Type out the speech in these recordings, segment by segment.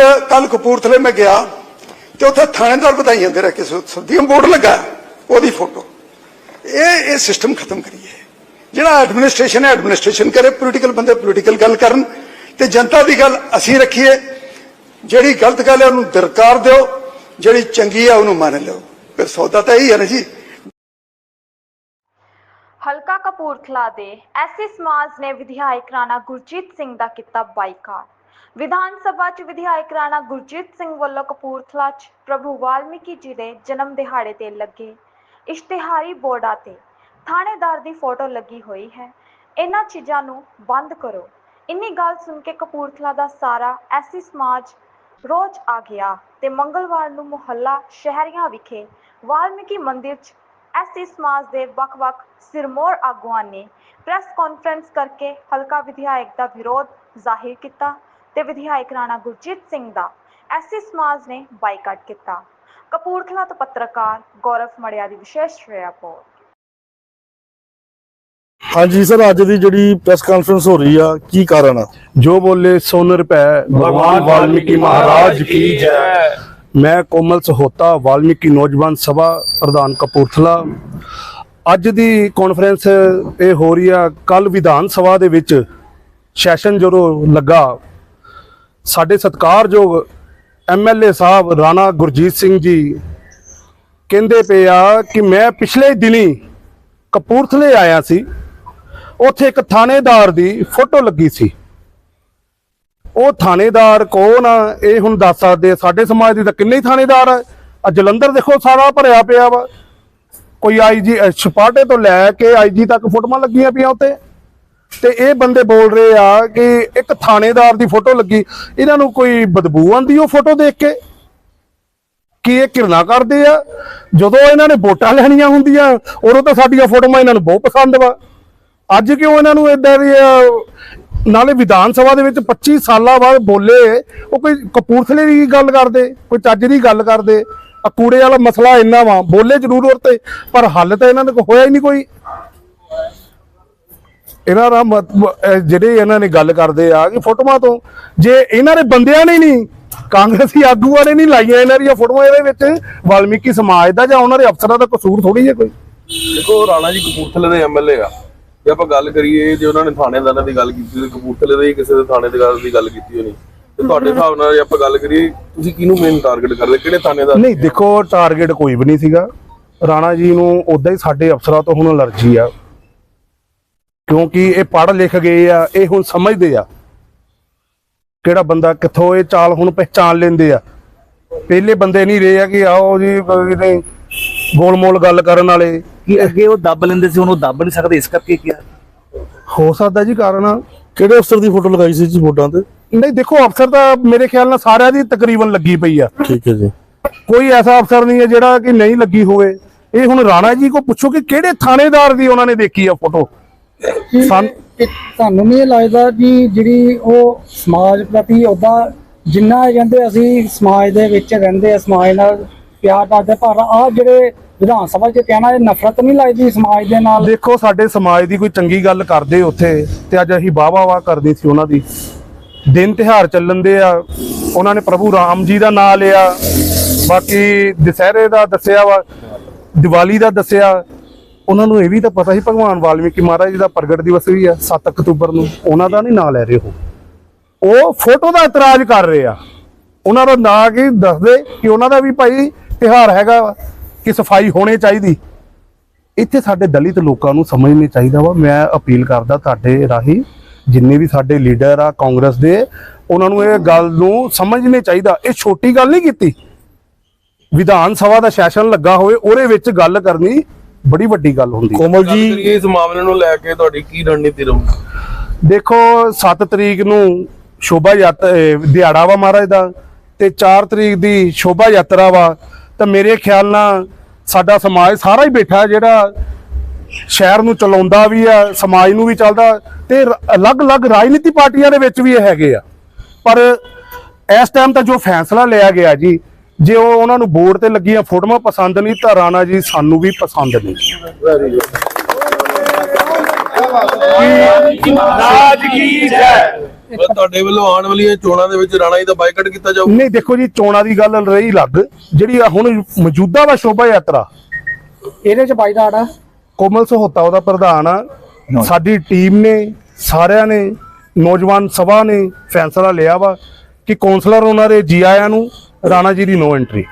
ਅੱਜ ਕੱਲ ਕਪੂਰਥਲੇ ਮੈਂ ਗਿਆ ਤੇ ਉੱਥੇ ਥਾਣੇਦਾਰ ਵਧਾਈਆਂ ਦੇ ਰਿਹਾ ਕਿਸੇ ਸਦੀਆਂ ਬੋਰਡ ਲੱਗਾ ਉਹਦੀ ਫੋਟੋ। ਇਹ ਇਹ ਸਿਸਟਮ ਖਤਮ ਕਰੀਏ। ਜਿਹੜਾ ਐਡਮਿਨਿਸਟ੍ਰੇਸ਼ਨ ਹੈ, ਐਡਮਿਨਿਸਟ੍ਰੇਸ਼ਨ ਕਰੇ, ਪੋਲੀਟੀਕਲ ਬੰਦੇ ਪੋਲੀਟੀਕਲ ਗੱਲ ਕਰਨ ਤੇ ਜਨਤਾ ਦੀ ਗੱਲ ਅਸੀਂ ਰੱਖੀਏ। ਜਿਹੜੀ ਗਲਤ ਗੱਲ ਹੈ, ਉਹਨੂੰ ਦਰਕਾਰ ਦਿਓ, ਜਿਹੜੀ ਚੰਗੀ ਹੈ, ਉਹਨੂੰ ਮੰਨ ਲਓ। ਫਿਰ ਸੌਦਾ ਤਾਂ ਇਹੀ ਹੈ ਨਾ ਜੀ। ਹਲਕਾ ਕਪੂਰਥਲਾ ਦੇ ਐਸਸੀ ਸਮਾਜ ਨੇ ਵਿਧਾਇਕ ਰਾਣਾ ਗੁਰਜੀਤ ਸਿੰਘ ਦਾ ਕੀਤਾ ਬਾਈਕਾਟ। ਵਿਧਾਨ ਸਭਾ 'ਚ ਵਿਧਾਇਕ ਰਾਣਾ ਗੁਰਜੀਤ ਸਿੰਘ ਵੱਲੋਂ ਕਪੂਰਥਲਾ 'ਚ ਪ੍ਰਭੂ ਵਾਲਮੀਕੀ ਜੀ ਦੇ ਜਨਮ ਦਿਹਾੜੇ ਤੇ ਲੱਗੇ ਇਸ਼ਤਿਹਾਰੀ ਬੋਰਡਾਂ ਤੇ ਥਾਣੇਦਾਰ ਦੀ ਫੋਟੋ ਲੱਗੀ ਹੋਈ ਹੈ। ਇਹਨਾਂ ਚੀਜ਼ਾਂ ਨੂੰ ਬੰਦ ਕਰੋ। ਇੰਨੀ ਗੱਲ ਸੁਣ ਕੇ ਕਪੂਰਥਲਾ ਦਾ ਸਾਰਾ ਐਸੀ ਸਮਾਜ ਰੋਜ਼ ਆ ਗਿਆ ਤੇ ਮੰਗਲਵਾਰ ਨੂੰ ਮੁਹੱਲਾ ਸ਼ਹਿਰੀਆਂ ਵਿਖੇ ਵਾਲਮੀਕੀ ਮੰਦਿਰ 'ਚ ਐਸਸੀ ਸਮਾਜ ਦੇ ਵੱਖ-ਵੱਖ ਸਿਰਮੌਰ ਆਗੂਆਂ ਨੇ ਪ੍ਰੈਸ ਕਾਨਫਰੰਸ ਕਰਕੇ ਹਲਕਾ ਵਿਧਾਇਕ ਦਾ ਵਿਰੋਧ ਜ਼ਾਹਿਰ ਕੀਤਾ। ਤੇ ਵਿਧਾਇਕ ਰਾਣਾ ਗੁਰਜੀਤ ਸਿੰਘ ਦਾ ਐਸਸੀ ਸਮਾਜ ਨੇ ਬਾਈਕਾਟ ਕੀਤਾ। ਕਪੂਰਥਲਾ ਤੋਂ ਪੱਤਰਕਾਰ ਗੌਰਵ ਮੜਿਆ ਦੀ ਵਿਸ਼ੇਸ਼ ਰਿਪੋਰਟ। ਹਾਂਜੀ ਸਰ ਅੱਜ ਦੀ ਜਿਹੜੀ ਪ੍ਰੈਸ ਕਾਨਫਰੰਸ ਹੋ ਰਹੀ ਆ ਕੀ ਕਾਰਨ ਆ? ਜੋ ਬੋਲੇ ਸੋਨ ਰੁਪਏ ਭਗਵਾਨ ਵਾਲਮੀਕੀ ਮਹਾਰਾਜ ਕੀ ਜੈ। ਮੈਂ ਕੋਮਲ ਸਹੋਤਾ ਵਾਲਮੀਕੀ ਨੌਜਵਾਨ ਸਭਾ ਪ੍ਰਧਾਨ ਕਪੂਰਥਲਾ। ਅੱਜ ਦੀ ਕਾਨਫਰੰਸ ਇਹ ਹੋ ਰਹੀ ਆ ਕੱਲ ਵਿਧਾਨ ਸਭਾ ਦੇ ਵਿੱਚ ਸੈਸ਼ਨ ਜਦੋਂ ਲੱਗਾ ਸਾਡੇ ਸਤਿਕਾਰਯੋਗ ਐਮਐਲਏ ਸਾਹਿਬ ਰਾਣਾ ਗੁਰਜੀਤ ਸਿੰਘ ਜੀ ਕਹਿੰਦੇ ਪਏ ਆ ਕਿ ਮੈਂ ਪਿਛਲੇ ਦਿਨੀ ਕਪੂਰਥਲੇ ਆਇਆ ਸੀ। ਉੱਥੇ ਇੱਕ ਥਾਣੇਦਾਰ ਦੀ ਫੋਟੋ ਲੱਗੀ ਸੀ। ਉਹ ਥਾਣੇਦਾਰ ਕੌਣ ਆ, ਇਹ ਹੁਣ ਦੱਸ ਸਕਦੇ ਸਾਡੇ ਸਮਾਜ ਦੇ ਤਾਂ ਕਿੰਨੇ ਹੀ ਥਾਣੇਦਾਰ ਆ। ਆ ਜਲੰਧਰ ਦੇਖੋ, ਸਾਰਾ ਭਰਿਆ ਪਿਆ ਵਾ। ਕੋਈ ਆਈਜੀ ਛਪਾਟੇ ਤੋਂ ਲੈ ਕੇ ਆਈਜੀ ਤੱਕ ਫੋਟੋਆਂ ਲੱਗੀਆਂ ਪਈਆਂ ਉੱਤੇ ਤੇ ਇਹ ਬੰਦੇ ਬੋਲ ਰਹੇ ਆ ਕਿ ਇੱਕ ਥਾਣੇਦਾਰ ਦੀ ਫੋਟੋ ਲੱਗੀ। ਇਹਨਾਂ ਨੂੰ ਕੋਈ ਬਦਬੂ ਆਂਦੀ ਉਹ ਫੋਟੋ ਦੇਖ ਕੇ? ਕਿ ਇਹ ਕਿਰਨਾ ਕਰਦੇ ਆ? ਜਦੋਂ ਇਹਨਾਂ ਨੇ ਵੋਟਾਂ ਲੈਣੀਆਂ ਹੁੰਦੀਆਂ, ਉਦੋਂ ਤਾਂ ਸਾਡੀਆਂ ਫੋਟੋਆਂ ਇਹਨਾਂ ਨੂੰ ਬਹੁਤ ਪਸੰਦ ਵਾ। ਅੱਜ ਕਿਉਂ ਇਹਨਾਂ ਨੂੰ ਇਦਾਂ ਦੀ ਨਾਲੇ ਵਿਧਾਨ ਸਭਾ ਦੇ ਵਿੱਚ 25 ਸਾਲਾਂ ਬਾਅਦ ਬੋਲੇ, ਉਹ ਕੋਈ ਕਪੂਰਥਲੇ ਦੀ ਗੱਲ ਕਰਦੇ, ਕੋਈ ਚੱਜ ਦੀ ਗੱਲ ਕਰਦੇ। ਆ ਕੂੜੇ ਵਾਲਾ ਮਸਲਾ ਇੰਨਾ ਵਾ, ਬੋਲੇ ਜ਼ਰੂਰ ਉਹ ਤੇ, ਪਰ ਹੱਲ ਤਾਂ ਇਹਨਾਂ ਦੇ ਕੋਲ ਹੋਇਆ ਹੀ ਨਹੀਂ ਕੋਈ। ਇਹਨਾਂ ਦਾ ਜਿਹੜੇ ਇਹਨਾਂ ਨੇ ਗੱਲ ਕਰਦੇ ਆ ਕਿ ਫੋਟੋਆਂ ਤੋਂ ਜੇ ਇਹਨਾਂ ਦੇ ਬੰਦਿਆਂ ਨੇ ਨਹੀਂ ਕਾਂਗਰਸੀ ਆਗੂਆਂ ਨੇ ਨਹੀਂ ਲਾਈਆਂ ਇਹਨਾਂ ਦੀਆਂ ਫੋਟੋਆਂ ਇਹਦੇ ਵਿੱਚ ਵਾਲਮੀਕੀ ਸਮਾਜ ਦਾ ਜਾਂ ਉਹਨਾਂ ਦੇ ਅਫਸਰਾਂ ਦਾ ਕਸੂਰ ਥੋੜੀ ਹੈ ਕੋਈ? ਦੇਖੋ ਰਾਣਾ ਜੀ ਕਪੂਰਥਲੇ ਦੇ ਐਮਐਲਏ ਆ। ਜੇ ਆਪਾਂ ਗੱਲ ਕਰੀਏ ਜੇ ਉਹਨਾਂ ਨੇ ਥਾਣੇਦਾਰਾਂ ਦੀ ਗੱਲ ਕੀਤੀ ਤੇ ਕਪੂਰਥਲੇ ਦੇ ਕਿਸੇ ਦੇ ਥਾਣੇ ਦੀ ਗੱਲ ਦੀ ਗੱਲ ਕੀਤੀ ਹੋਣੀ ਤੇ ਤੁਹਾਡੇ ਹਿਸਾਬ ਨਾਲ ਜੇ ਆਪਾਂ ਗੱਲ ਕਰੀਏ ਤੁਸੀਂ ਕਿਹਨੂੰ ਮੇਨ ਟਾਰਗੇਟ ਕਰਦੇ? ਕਿਹੜੇ ਥਾਣੇਦਾਰ? ਨਹੀਂ ਦੇਖੋ ਟਾਰਗੇਟ ਕੋਈ ਵੀ ਨਹੀਂ ਸੀਗਾ। ਰਾਣਾ ਜੀ ਨੂੰ ਉਦਾਂ ਹੀ ਸਾਡੇ ਅਫਸਰਾਂ ਤੋਂ ਹੁਣ ਅਲਰਜੀ ਆ। ਕਿਉਂਕਿ ਇਹ ਪੜ੍ਹ ਲਿਖ ਗਏ ਆ ਇਹ ਹੁਣ ਸਮਝਦੇ ਆ। ਕਿਹੜਾ ਬੰਦਾ ਕਿੱਥੋਂ ਇਹ ਚਾਲ ਹੁਣ ਪਹਿਚਾਨ ਲੈਂਦੇ ਆ। ਪਹਿਲੇ ਬੰਦੇ ਨਹੀਂ ਰਹੇ ਆ ਕਿ ਆਓ ਜੀ ਕਿਤੇ ਗੋਲਮੋਲ ਗੱਲ ਕਰਨ ਵਾਲੇ। ਕਿ ਅੱਗੇ ਉਹ ਦੱਬ ਲੈਂਦੇ ਸੀ ਹੁਣ ਉਹ ਦੱਬ ਨਹੀਂ ਸਕਦੇ ਇਸ ਕਰਕੇ ਕੀ ਹੋ ਸਕਦਾ ਜੀ ਕਾਰਨ ਕਿਹੜੇ ਅਫਸਰ ਦੀ ਫੋਟੋ ਲਗਾਈ ਸੀ ਜੀ ਵੋਟਾਂ ਤੇ? ਨਹੀਂ ਦੇਖੋ ਅਫਸਰ ਤਾਂ ਮੇਰੇ ਖਿਆਲ ਨਾਲ ਸਾਰਿਆਂ ਦੀ ਤਕਰੀਬਨ ਲੱਗੀ ਪਈ ਆ। ਠੀਕ ਹੈ ਜੀ। ਕੋਈ ਐਸਾ ਅਫਸਰ ਨਹੀਂ ਹੈ ਜਿਹੜਾ ਕਿ ਨਹੀਂ ਲੱਗੀ ਹੋਵੇ। ਇਹ ਹੁਣ ਰਾਣਾ ਜੀ ਕੋ ਪੁੱਛੋ ਕਿ ਕਿਹੜੇ ਥਾਣੇਦਾਰ ਦੀ ਉਹਨਾਂ ਨੇ ਦੇਖੀ ਆ ਫੋਟੋ? ਸਨ ਕਿ ਤੁਹਾਨੂੰ ਨਹੀਂ ਲੱਗਦਾ ਕਿ ਜਿਹੜੀ ਉਹ ਸਮਾਜ ਪ੍ਰਤੀ ਉਹਦਾ ਜਿੰਨਾ ਇਹ ਕਹਿੰਦੇ ਅਸੀਂ ਸਮਾਜ ਦੇ ਵਿੱਚ ਰਹਿੰਦੇ ਆ ਸਮਾਜ ਨਾਲ ਪਿਆਰ ਕਰਦੇ ਪਰ ਆ ਜਿਹੜੇ ਵਿਧਾਨ ਸਭਾ 'ਚ ਕਹਿਣਾ ਇਹ ਨਫ਼ਰਤ ਨਹੀਂ ਲੱਗਦੀ ਸਮਾਜ ਦੇ ਨਾਲ? ਦੇਖੋ ਸਾਡੇ ਸਮਾਜ ਦੀ ਕੋਈ ਚੰਗੀ ਗੱਲ ਕਰਦੇ ਉੱਥੇ ਤੇ ਅੱਜ ਅਸੀਂ ਵਾਹ ਵਾਹ ਕਰਦੇ ਸੀ ਉਹਨਾਂ ਦੀ। ਦਿਨ ਤਿਹਾਰ ਚੱਲਣ ਦੇ ਆ ਉਹਨਾਂ ਨੇ ਪ੍ਰਭੂ ਰਾਮ ਜੀ ਦਾ ਨਾਮ ਲਿਆ। ਬਾਕੀ ਦੁਸਹਿਰੇ ਦਾ ਦੱਸਿਆ ਵਾ ਦੀਵਾਲੀ ਦਾ ਦੱਸਿਆ। ਉਹਨਾਂ ਨੂੰ ਇਹ ਵੀ ਤਾਂ ਪਤਾ ਸੀ ਭਗਵਾਨ ਵਾਲਮੀਕੀ ਮਹਾਰਾਜ ਜੀ ਦਾ ਪ੍ਰਗਟ ਦਿਵਸ ਵੀ ਆ 7 ਅਕਤੂਬਰ ਨੂੰ। ਉਹਨਾਂ ਦਾ ਨਹੀਂ ਨਾਂ ਲੈ ਰਹੇ ਉਹ। ਉਹ ਫੋਟੋ ਦਾ ਇਤਰਾਜ਼ ਕਰ ਰਹੇ ਆ। ਉਹਨਾਂ ਦਾ ਨਾਂ ਕੀ ਦੱਸਦੇ ਕਿ ਉਹਨਾਂ ਦਾ ਵੀ ਭਾਈ ਤਿਹਾਰ ਹੈਗਾ ਵਾ, ਕਿ ਸਫ਼ਾਈ ਹੋਣੀ ਚਾਹੀਦੀ। ਇੱਥੇ ਸਾਡੇ ਦਲਿਤ ਲੋਕਾਂ ਨੂੰ ਸਮਝ ਨਹੀਂ ਚਾਹੀਦਾ ਵਾ। ਮੈਂ ਅਪੀਲ ਕਰਦਾ ਤੁਹਾਡੇ ਰਾਹੀਂ ਜਿੰਨੇ ਵੀ ਸਾਡੇ ਲੀਡਰ ਆ ਕਾਂਗਰਸ ਦੇ ਉਹਨਾਂ ਨੂੰ ਇਹ ਗੱਲ ਨੂੰ ਸਮਝਣੇ ਚਾਹੀਦਾ। ਇਹ ਛੋਟੀ ਗੱਲ ਨਹੀਂ ਕੀਤੀ। ਵਿਧਾਨ ਸਭਾ ਦਾ ਸੈਸ਼ਨ ਲੱਗਾ ਹੋਵੇ ਉਹਦੇ ਵਿੱਚ ਗੱਲ ਕਰਨੀ ਬੜੀ ਵੱਡੀ ਗੱਲ ਹੁੰਦੀ ਹੈ। ਕੋਮਲ ਜੀ ਇਸ ਮਾਮਲੇ ਨੂੰ ਲੈ ਕੇ ਤੁਹਾਡੀ ਕੀ ਰਣਨੀਤੀ ਰਹੂ ਦੇਖੋ 7 ਤਰੀਕ ਨੂੰ ਸ਼ੋਭਾ ਯਾਤਰਾ ਦਿਹਾੜਾ ਵਾ ਮਹਾਰਾਜ ਦਾ ਤੇ 4 ਤਰੀਕ ਦੀ ਸ਼ੋਭਾ ਯਾਤਰਾ ਵਾ। ਤਾਂ ਮੇਰੇ ਖਿਆਲ ਨਾਲ ਸਾਡਾ ਸਮਾਜ ਸਾਰਾ ਹੀ ਬੈਠਾ ਜਿਹੜਾ ਸ਼ਹਿਰ ਨੂੰ ਚਲਾਉਂਦਾ ਵੀ ਆ ਸਮਾਜ ਨੂੰ ਵੀ ਚੱਲਦਾ ਤੇ ਅਲੱਗ-ਅਲੱਗ ਰਾਜਨੀਤੀ ਪਾਰਟੀਆਂ ਦੇ ਵਿੱਚ ਵੀ ਇਹ ਹੈਗੇ ਆ। ਪਰ ਇਸ ਟਾਈਮ ਤਾਂ ਜੋ ਫੈਸਲਾ ਲਿਆ ਗਿਆ ਜੀ ਜੇ ਉਹ ਉਹਨਾਂ ਨੂੰ ਬੋਰਡ ਤੇ ਲੱਗੀਆਂ ਫੋਟੋਆਂ ਪਸੰਦ ਨਹੀਂ ਤਾਂ ਰਾਣਾ ਜੀ ਸਾਨੂੰ ਵੀ ਪਸੰਦ ਨਹੀਂ। ਮਹਾਰਾਜ ਕੀ ਜੈ? ਮੈਂ ਤੁਹਾਡੇ ਵੱਲੋਂ ਆਉਣ ਵਾਲੀਆਂ ਚੋਣਾਂ ਦੇ ਵਿੱਚ ਰਾਣਾ ਜੀ ਦਾ ਬਾਈਕਾਟ ਕੀਤਾ ਜਾਊ? ਨਹੀਂ ਦੇਖੋ ਜੀ ਚੋਣਾਂ ਦੀ ਗੱਲ ਰਹੀ ਲੱਗ ਜਿਹੜੀ ਆ ਹੁਣ ਮੌਜੂਦਾ ਵਾ ਸ਼ੋਭਾ ਯਾਤਰਾ ਇਹਦੇ ਚ ਬਾਈਕਾਟ ਆ ਕੋਮਲ ਸਹੋਤਾ ਉਹਦਾ ਪ੍ਰਧਾਨ ਆ। ਸਾਡੀ ਟੀਮ ਨੇ ਸਾਰਿਆਂ ਨੇ ਨੌਜਵਾਨ ਸਭਾ ਨੇ ਫੈਸਲਾ ਲਿਆ ਵਾ ਕਿ ਕੌਂਸਲਰ ਉਹਨਾਂ ਦੇ ਜੀ ਆਇਆਂ ਨੂੰ ਰਾਣਾ ਜੀ ਦੀ ਨੋ ਐਂਟਰੀ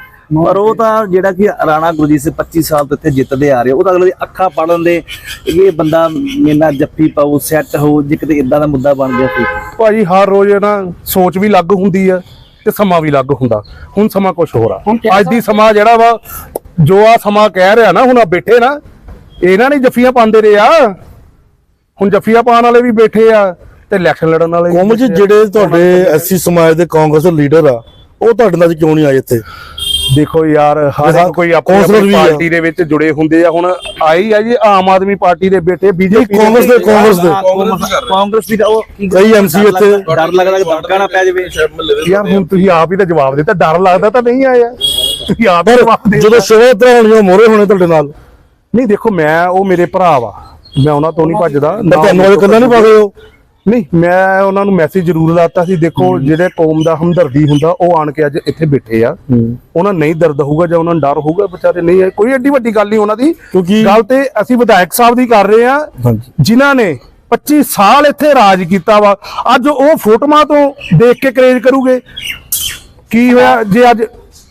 ਪਰ ਉਹ ਤਾਂ ਜਿਹੜਾ ਕਿ ਰਾਣਾ ਗੁਰਜੀਤ ਸਿੰਘ 25 ਸਾਲ ਤੋਂ ਇੱਥੇ ਜਿੱਤਦੇ ਆ ਰਹੇ ਉਹ ਤਾਂ ਅਗਲੇ ਦੀ ਅੱਖਾਂ ਪੜਨ ਦੇ ਇਹ ਬੰਦਾ ਮੇਨਾ ਜੱਫੀ ਪਾਉ ਸੈੱਟ ਹੋ ਜੇ ਕਿਤੇ ਇਦਾਂ ਦਾ ਮੁੱਦਾ ਬਣ ਗਿਆ ਸੀ। ਭਾਜੀ ਹਰ ਰੋਜ਼ ਨਾ ਸੋਚ ਵੀ ਲੱਗ ਹੁੰਦੀ ਆ ਤੇ ਸਮਾਂ ਵੀ ਲੱਗ ਹੁੰਦਾ। ਹੁਣ ਸਮਾਂ ਕੁਝ ਹੋਰ ਆ। ਅੱਜ ਦੀ ਸਮਾਂ? ਜਿਹੜਾ ਵਾ ਜੋ ਆ ਸਮਾਂ ਕਹਿ ਰਿਹਾ ਨਾ ਹੁਣ ਆ ਬੈਠੇ ਨਾ ਇਹਨਾਂ ਨੇ ਜੱਫੀਆਂ ਪਾਉਂਦੇ ਰਹੇ ਆ। ਹੁਣ ਜੱਫੀਆਂ ਪਾਉਣ ਵਾਲੇ ਵੀ ਬੈਠੇ ਆ ਤੇ ਇਲੈਕਸ਼ਨ ਲੜਨ ਵਾਲੇ ਕੋਮਲ ਜੀ। ਜਿਹੜੇ ਤੁਹਾਡੇ ਐਸਸੀ ਸਮਾਜ ਦੇ ਕਾਂਗਰਸ ਦੇ ਲੀਡਰ ਆ ਉਹ ਤੁਹਾਡੇ ਨਾਲ ਕਿਉਂ ਨਹੀਂ ਆਏ ਇੱਥੇ? ਦੇਖੋ ਯਾਰ ਹਰ ਇੱਕ ਕੋਈ ਆਪਣੀ ਵੀ। ਪਾਰਟੀ ਦੇ ਵਿੱਚ ਜੁੜੇ ਹੁੰਦੇ ਆ। ਹੁਣ ਆਈ ਆ ਜੀ ਆਮ ਆਦਮੀ ਪਾਰਟੀ ਦੇ ਬੇਟੇ ਬੀਜੇਪੀ ਕਾਂਗਰਸ ਦੇ ਕਾਂਗਰਸ ਦੇ। ਕਾਂਗਰਸ ਤਾਂ ਉਹ ਕੀ ਕਈ MC ਇੱਥੇ। ਡਰ ਲੱਗਦਾ ਕਿ ਧਮਕਾ ਨਾ ਪੈ ਜਾਵੇ। ਯਾਰ ਹੁਣ ਤੁਸੀਂ ਆਪ ਹੀ ਤਾਂ ਜਵਾਬ ਦਿੱਤਾ। ਡਰ ਲੱਗਦਾ ਤਾਂ ਨਹੀਂ ਆਇਆ। ਤੁਸੀਂ ਆਪ ਹੀ ਜਵਾਬ ਦੇ ਜਦੋਂ ਸ਼ੋਭਾ ਯਾਤਰਾ ਹੋਣੀ ਉਹ ਮੋਰੇ ਹੋਣੇ ਤੁਹਾਡੇ ਨਾਲ? ਨਹੀਂ ਦੇਖੋ ਮੈਂ ਉਹ ਮੇਰੇ ਭਰਾ ਵਾ। ਮੈਂ ਉਹਨਾਂ ਤੋਂ ਨਹੀਂ ਭੱਜਦਾ ਤੁਹਾਨੂੰ ਕੰਨਾਂ ਨਹੀਂ ਪਾ ਗਏ ਹੋ। ਨਹੀਂ ਮੈਂ ਉਹਨਾਂ ਨੂੰ ਮੈਸੇਜ ਜ਼ਰੂਰ ਲਾਤਾ ਸੀ ਦੇਖੋ ਜਿਹੜੇ ਕੌਮ ਦਾ ਹਮਦਰਦੀ ਹੁੰਦਾ ਉਹ ਆਣ ਕੇ ਅੱਜ ਇੱਥੇ ਬੈਠੇ ਆ। ਉਹਨਾਂ ਨਹੀਂ ਦਰਦ ਹੋਊਗਾ ਜਾਂ ਉਹਨਾਂ ਨੂੰ ਡਰ ਹੋਊਗਾ ਵਿਚਾਰੇ ਨਹੀਂ ਹੈ ਕੋਈ ਏਡੀ ਵੱਡੀ ਗੱਲ ਨਹੀਂ ਉਹਨਾਂ ਦੀ। ਕਿਉਂਕਿ- ਗੱਲ ਤੇ ਅਸੀਂ ਵਿਧਾਇਕ ਸਾਹਿਬ ਦੀ ਕਰ ਰਹੇ ਆ ਜਿਨ੍ਹਾਂ ਨੇ 25 ਸਾਲ ਇੱਥੇ ਰਾਜ ਕੀਤਾ ਵਾ। ਅੱਜ ਉਹ ਫੋਟੋਆਂ ਤੋਂ ਦੇਖ ਕੇ ਕਰੇਜ ਕਰੂਗੇ। ਕੀ ਹੋਇਆ ਜੇ ਅੱਜ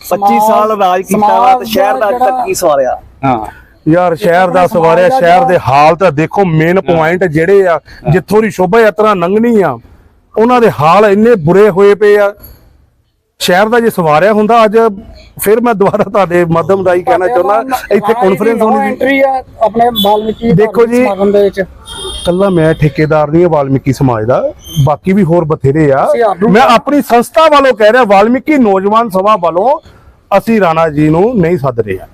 25 ਸਾਲ ਰਾਜ ਕੀਤਾ ਵਾ ਤੇ ਸ਼ਹਿਰ ਦਾ ਅੱਜ ਤੱਕ ਕੀ ਸਵਾਰਿਆ ਯਾਰ ਸ਼ਹਿਰ ਦਾ ਸਵਾਰਿਆ ਸ਼ਹਿਰ ਦੇ ਹਾਲ ਤਾਂ ਦੇਖੋ ਮੇਨ ਪੁਆਇੰਟ ਜਿਹੜੇ ਆ ਜਿੱਥੋਂ ਦੀ ਸ਼ੋਭਾ ਯਾਤਰਾ ਲੰਘਣੀ ਆ ਉਹਨਾਂ ਦੇ ਹਾਲ ਇੰਨੇ ਬੁਰੇ ਹੋਏ ਪਏ ਆ। ਸ਼ਹਿਰ ਦਾ ਜੇ ਸਵਾਰਿਆ ਹੁੰਦਾ ਅੱਜ ਫਿਰ ਮੈਂ ਦੁਬਾਰਾ ਤੁਹਾਡੇ ਮਾਧਮ ਦਾ ਹੀ ਕਹਿਣਾ ਚਾਹੁੰਦਾ ਇੱਥੇ ਕਾਨਫਰੰਸ ਹੋਣੀ ਸੀ। ਐਂਟਰੀ ਆ ਆਪਣੇ ਬਾਲਮੀਕੀ ਦੇਖੋ ਜੀ, ਸਮਾਗਮ ਦੇ ਵਿੱਚ। ਕੱਲਾ ਮੈਂ ਠੇਕੇਦਾਰ ਨਹੀਂ ਹਾਂ ਵਾਲਮੀਕੀ ਸਮਾਜ ਦਾ ਬਾਕੀ ਵੀ ਹੋਰ ਬਥੇਰੇ ਆ। ਮੈਂ ਆਪਣੀ ਸੰਸਥਾ ਵੱਲੋਂ ਕਹਿ ਰਿਹਾ ਵਾਲਮੀਕੀ ਨੌਜਵਾਨ ਸਭਾ ਵੱਲੋਂ ਅਸੀਂ ਰਾਣਾ ਜੀ ਨੂੰ ਨਹੀਂ ਸੱਦ ਰਹੇ ਆ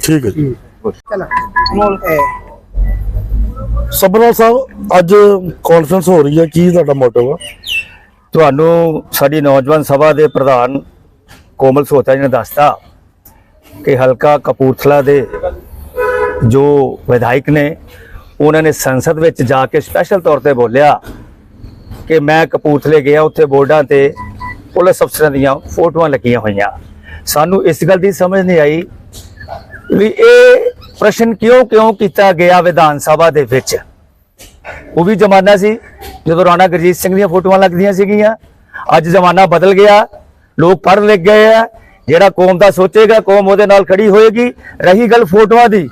ਠੀਕ ਹੈ ਜੀ। ਸਬਰਵਾਲ ਸਾਹਿਬ ਅੱਜ ਕਾਨਫਰੰਸ ਹੋ ਰਹੀ ਹੈ। ਕੀ ਤੁਹਾਡਾ ਮੋਟਿਵ ਆ? ਤੁਹਾਨੂੰ ਸਾਡੀ ਨੌਜਵਾਨ ਸਭਾ ਦੇ ਪ੍ਰਧਾਨ ਕੋਮਲ ਸੋਤਾ ਜੀ ਨੇ ਦੱਸਤਾ ਕਿ ਹਲਕਾ ਕਪੂਰਥਲਾ ਦੇ ਜੋ ਵਿਧਾਇਕ ਨੇ ਉਹਨਾਂ ਨੇ ਸੰਸਦ ਵਿੱਚ ਜਾ ਕੇ ਸਪੈਸ਼ਲ ਤੌਰ ਤੇ ਬੋਲਿਆ ਕਿ ਮੈਂ ਕਪੂਰਥਲੇ ਗਿਆ ਉੱਥੇ ਬੋਰਡਾਂ ਤੇ ਪੁਲਿਸ ਅਫਸਰਾਂ ਦੀਆਂ ਫੋਟੋਆਂ ਲੱਗੀਆਂ ਹੋਈਆਂ। ਸਾਨੂੰ ਇਸ ਗੱਲ ਦੀ ਸਮਝ ਨਹੀਂ ਆਈ ਵੀ ਇਹ ਪ੍ਰਸ਼ਨ ਕਿਉਂ ਕਿਉਂ ਕੀਤਾ ਗਿਆ ਵਿਧਾਨ ਸਭਾ ਦੇ ਵਿੱਚ? ਉਹ ਵੀ ਜ਼ਮਾਨਾ ਸੀ, ਜਦੋਂ ਰਾਣਾ ਗੁਰਜੀਤ ਸਿੰਘ ਦੀਆਂ ਫੋਟੋਆਂ ਲੱਗਦੀਆਂ ਸੀਗੀਆਂ। ਅੱਜ ਜ਼ਮਾਨਾ ਬਦਲ ਗਿਆ, ਲੋਕ ਪੜ੍ਹ ਲਿਖ ਗਏ ਆ। ਜਿਹੜਾ ਕੌਮ ਦਾ ਸੋਚੇਗਾ, ਕੌਮ ਉਹਦੇ ਨਾਲ ਖੜੀ ਹੋਏਗੀ। ਰਹੀ ਗੱਲ ਫੋਟੋਆਂ ਦੀ।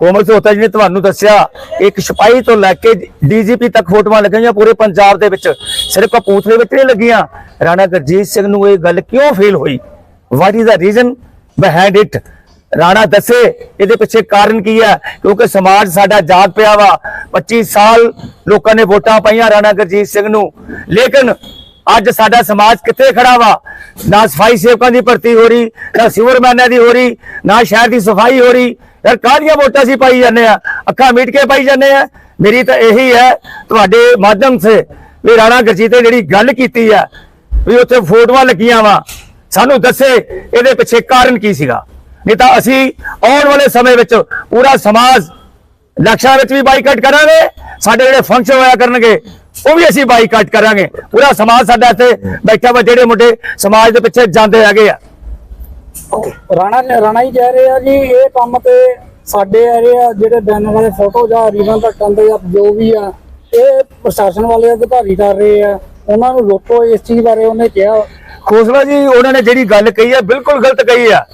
ਕੋਮਲ ਸੋਤਾ ਜੀ ਨੇ ਤੁਹਾਨੂੰ ਦੱਸਿਆ, ਇੱਕ ਸਿਪਾਹੀ ਤੋਂ ਲੈ ਕੇ ਡੀਜੀਪੀ ਤੱਕ ਫੋਟੋਆਂ ਲੱਗੀਆਂ ਪੂਰੇ ਪੰਜਾਬ ਦੇ ਵਿੱਚ। ਸਿਰਫ ਕਪੂਰਥਲੇ ਵਿੱਚ ਨਹੀਂ ਲੱਗੀਆਂ। ਰਾਣਾ ਗੁਰਜੀਤ ਸਿੰਘ ਨੂੰ ਇਹ ਗੱਲ ਕਿਉਂ ਫੇਲ ਹੋਈ? What is the reason behind it Rana ਦੱਸੇ, ਇਹਦੇ ਪਿੱਛੇ ਕਾਰਨ ਕੀ ਹੈ? ਕਿਉਂਕਿ ਸਮਾਜ ਸਾਡਾ ਜਾਗ ਪਿਆ ਵਾ। 25 ਸਾਲ ਲੋਕਾਂ ਨੇ ਵੋਟਾਂ ਪਾਈਆਂ ਰਾਣਾ ਗੁਰਜੀਤ ਸਿੰਘ ਨੂੰ। ਲੇਕਿਨ ਅੱਜ ਸਾਡਾ ਸਮਾਜ ਕਿੱਥੇ ਖੜਾ ਵਾ? ਨਾ ਸਫ਼ਾਈ ਸੇਵਕਾਂ ਦੀ ਭਰਤੀ ਹੋ ਰਹੀ, ਨਾ ਸਿਵਰਮੈਨਾਂ ਦੀ ਹੋ ਰਹੀ, ਨਾ ਸ਼ਹਿਰ ਦੀ ਸਫ਼ਾਈ ਹੋ ਰਹੀ। ਯਾਰ ਕਾਹਦੀਆਂ ਵੋਟਾਂ ਸੀ ਪਾਈ ਜਾਂਦੇ ਆ ਅੱਖਾਂ ਮੀਟ ਕੇ ਪਾਈ ਜਾਂਦੇ ਆ ਮੇਰੀ ਤਾਂ ਇਹੀ ਹੈ, ਤੁਹਾਡੇ ਮਾਧਿਅਮ ਸੇ ਵੀ ਰਾਣਾ ਗੁਰਜੀਤ ਨੇ ਜਿਹੜੀ ਗੱਲ ਕੀਤੀ ਆ ਵੀ ਉੱਥੇ ਫੋਟੋਆਂ ਲੱਗੀਆਂ ਵਾ। ਸਾਨੂੰ ਦੱਸੇ, ਇਹਦੇ ਪਿੱਛੇ ਕਾਰਨ ਕੀ ਸੀਗਾ? ਨਹੀਂ ਤਾਂ ਅਸੀਂ ਆਉਣ ਵਾਲੇ ਸਮੇਂ ਵਿੱਚ ਪੂਰਾ ਸਮਾਜ ਇਲੈਕਸ਼ਨਾਂ ਵਿੱਚ ਵੀ ਬਾਈਕਾਟ ਕਰਾਂਗੇ ਸਾਡੇ ਜਿਹੜੇ ਫੰਕਸ਼ਨ ਹੋਇਆ ਕਰਨਗੇ ਉਹ ਵੀ ਅਸੀਂ ਬਾਈਕਾਟ ਕਰਾਂਗੇ। ਪੂਰਾ ਸਮਾਜ ਸਾਡਾ ਇੱਥੇ ਬੈਠਾ ਵਾ ਜਿਹੜੇ ਮੁੰਡੇ ਸਮਾਜ ਦੇ ਪਿੱਛੇ ਜਾਂਦੇ ਹੈਗੇ ਆ। ਰਾਣਾ ਰਾਣਾ ਹੀ ਕਹਿ ਰਹੇ ਆ ਜੀ ਇਹ ਕੰਮ ਤੇ ਸਾਡੇ ਆ ਰਹੇ ਆ ਜਿਹੜੇ ਬੈਨਰ ਵਾਲੇ ਫੋਟੋ ਜਾਂ ਰੀਵਨ ਦੇ ਜਾਂ ਜੋ ਵੀ ਆ ਇਹ ਪ੍ਰਸ਼ਾਸਨ ਵਾਲੇ ਅਧਿਕਾਰੀ ਕਰ ਰਹੇ ਆ। ਉਹਨਾਂ ਨੂੰ ਰੋਕੋ ਇਸ ਚੀਜ਼ ਬਾਰੇ ਉਹਨੇ ਕਿਹਾ। ਖੋਸਲਾ ਜੀ ਉਹਨਾਂ ਨੇ ਜਿਹੜੀ ਗੱਲ ਕਹੀ ਹੈ ਬਿਲਕੁਲ ਗਲਤ ਕਹੀ ਆ।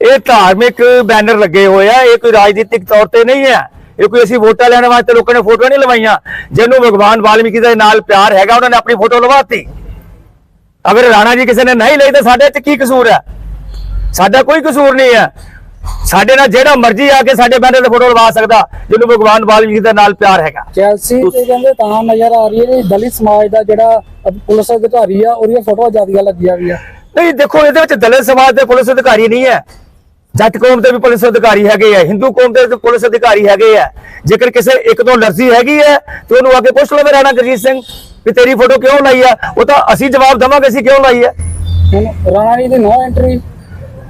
ਇਹ ਧਾਰਮਿਕ ਬੈਨਰ ਲੱਗੇ ਹੋਏ ਆ ਇਹ ਕੋਈ ਰਾਜਨੀਤਿਕ ਤੌਰ ਤੇ ਨਹੀਂ ਹੈ। ਇਹ ਕੋਈ ਅਸੀਂ ਵੋਟਾਂ ਲੈਣ ਵਾਸਤੇ ਲੋਕਾਂ ਨੇ ਫੋਟੋਆਂ ਨਹੀਂ ਲਵਾਈਆਂ। ਜਿਹਨੂੰ ਭਗਵਾਨ ਵਾਲਮੀਕੀ ਦੇ ਨਾਲ ਪਿਆਰ ਹੈਗਾ ਉਹਨਾਂ ਨੇ ਆਪਣੀ ਫੋਟੋ ਲਵਾਤੀ। ਅਗਰ ਰਾਣਾ ਜੀ ਕਿਸੇ ਨੇ ਨਹੀਂ ਲਈ ਤਾਂ ਸਾਡੇ ਚ ਕੀ ਕਸੂਰ ਹੈ? ਸਾਡਾ ਕੋਈ ਕਸੂਰ ਨਹੀਂ ਹੈ। ਸਾਡੇ ਨਾਲ ਜਿਹੜਾ ਮਰਜ਼ੀ ਆ ਕੇ ਸਾਡੇ ਬੈਨਰ ਤੇ ਫੋਟੋ ਲਵਾ ਸਕਦਾ ਜਿਹਨੂੰ ਭਗਵਾਨ ਵਾਲਮੀਕੀ ਦੇ ਨਾਲ ਪਿਆਰ ਹੈਗਾ। ਚੈਲਸੀ ਤੇ ਕਹਿੰਦੇ ਤਾਂ ਨਜ਼ਰ ਆ ਰਹੀ ਹੈ ਦਲਿਤ ਸਮਾਜ ਦਾ ਜਿਹੜਾ ਪੁਲਿਸ ਅਧਿਕਾਰੀ ਆ ਉਹਦੀਆਂ ਫੋਟੋਆਂ ਜ਼ਿਆਦੀਆਂ ਲੱਗੀਆਂ ਵੀ ਆ ਨਹੀਂ ਦੇਖੋ ਇਹਦੇ ਵਿੱਚ ਦਲਿਤ ਸਮਾਜ ਦੇ ਪੁਲਿਸ ਅਧਿਕਾਰੀ ਨਹੀਂ ਹੈ। ਜੱਟ ਕੌਮ ਦੇ ਵੀ ਪੁਲਿਸ ਅਧਿਕਾਰੀ ਹੈਗੇ ਆ ਹਿੰਦੂ ਕੌਮ ਦੇ ਵੀ ਪੁਲਿਸ ਅਧਿਕਾਰੀ ਹੈਗੇ ਆ। ਜੇਕਰ ਕਿਸੇ ਇੱਕ ਤੋਂ ਲਰਜ਼ੀ ਹੈਗੀ ਹੈ ਤੇ ਉਹਨੂੰ ਆ ਕੇ ਪੁੱਛ ਲਵੇ ਰਾਣਾ ਗੁਰਜੀਤ ਸਿੰਘ ਵੀ ਤੇਰੀ ਫੋਟੋ ਕਿਉਂ ਲਾਈ ਆ? ਉਹ ਤਾਂ ਅਸੀਂ ਜਵਾਬ ਦੇਵਾਂਗੇ ਅਸੀਂ ਕਿਉਂ ਲਾਈ ਹੁਣ ਰਾਣਾ ਜੀ ਦੀ ਨੋ ਐਂਟਰੀ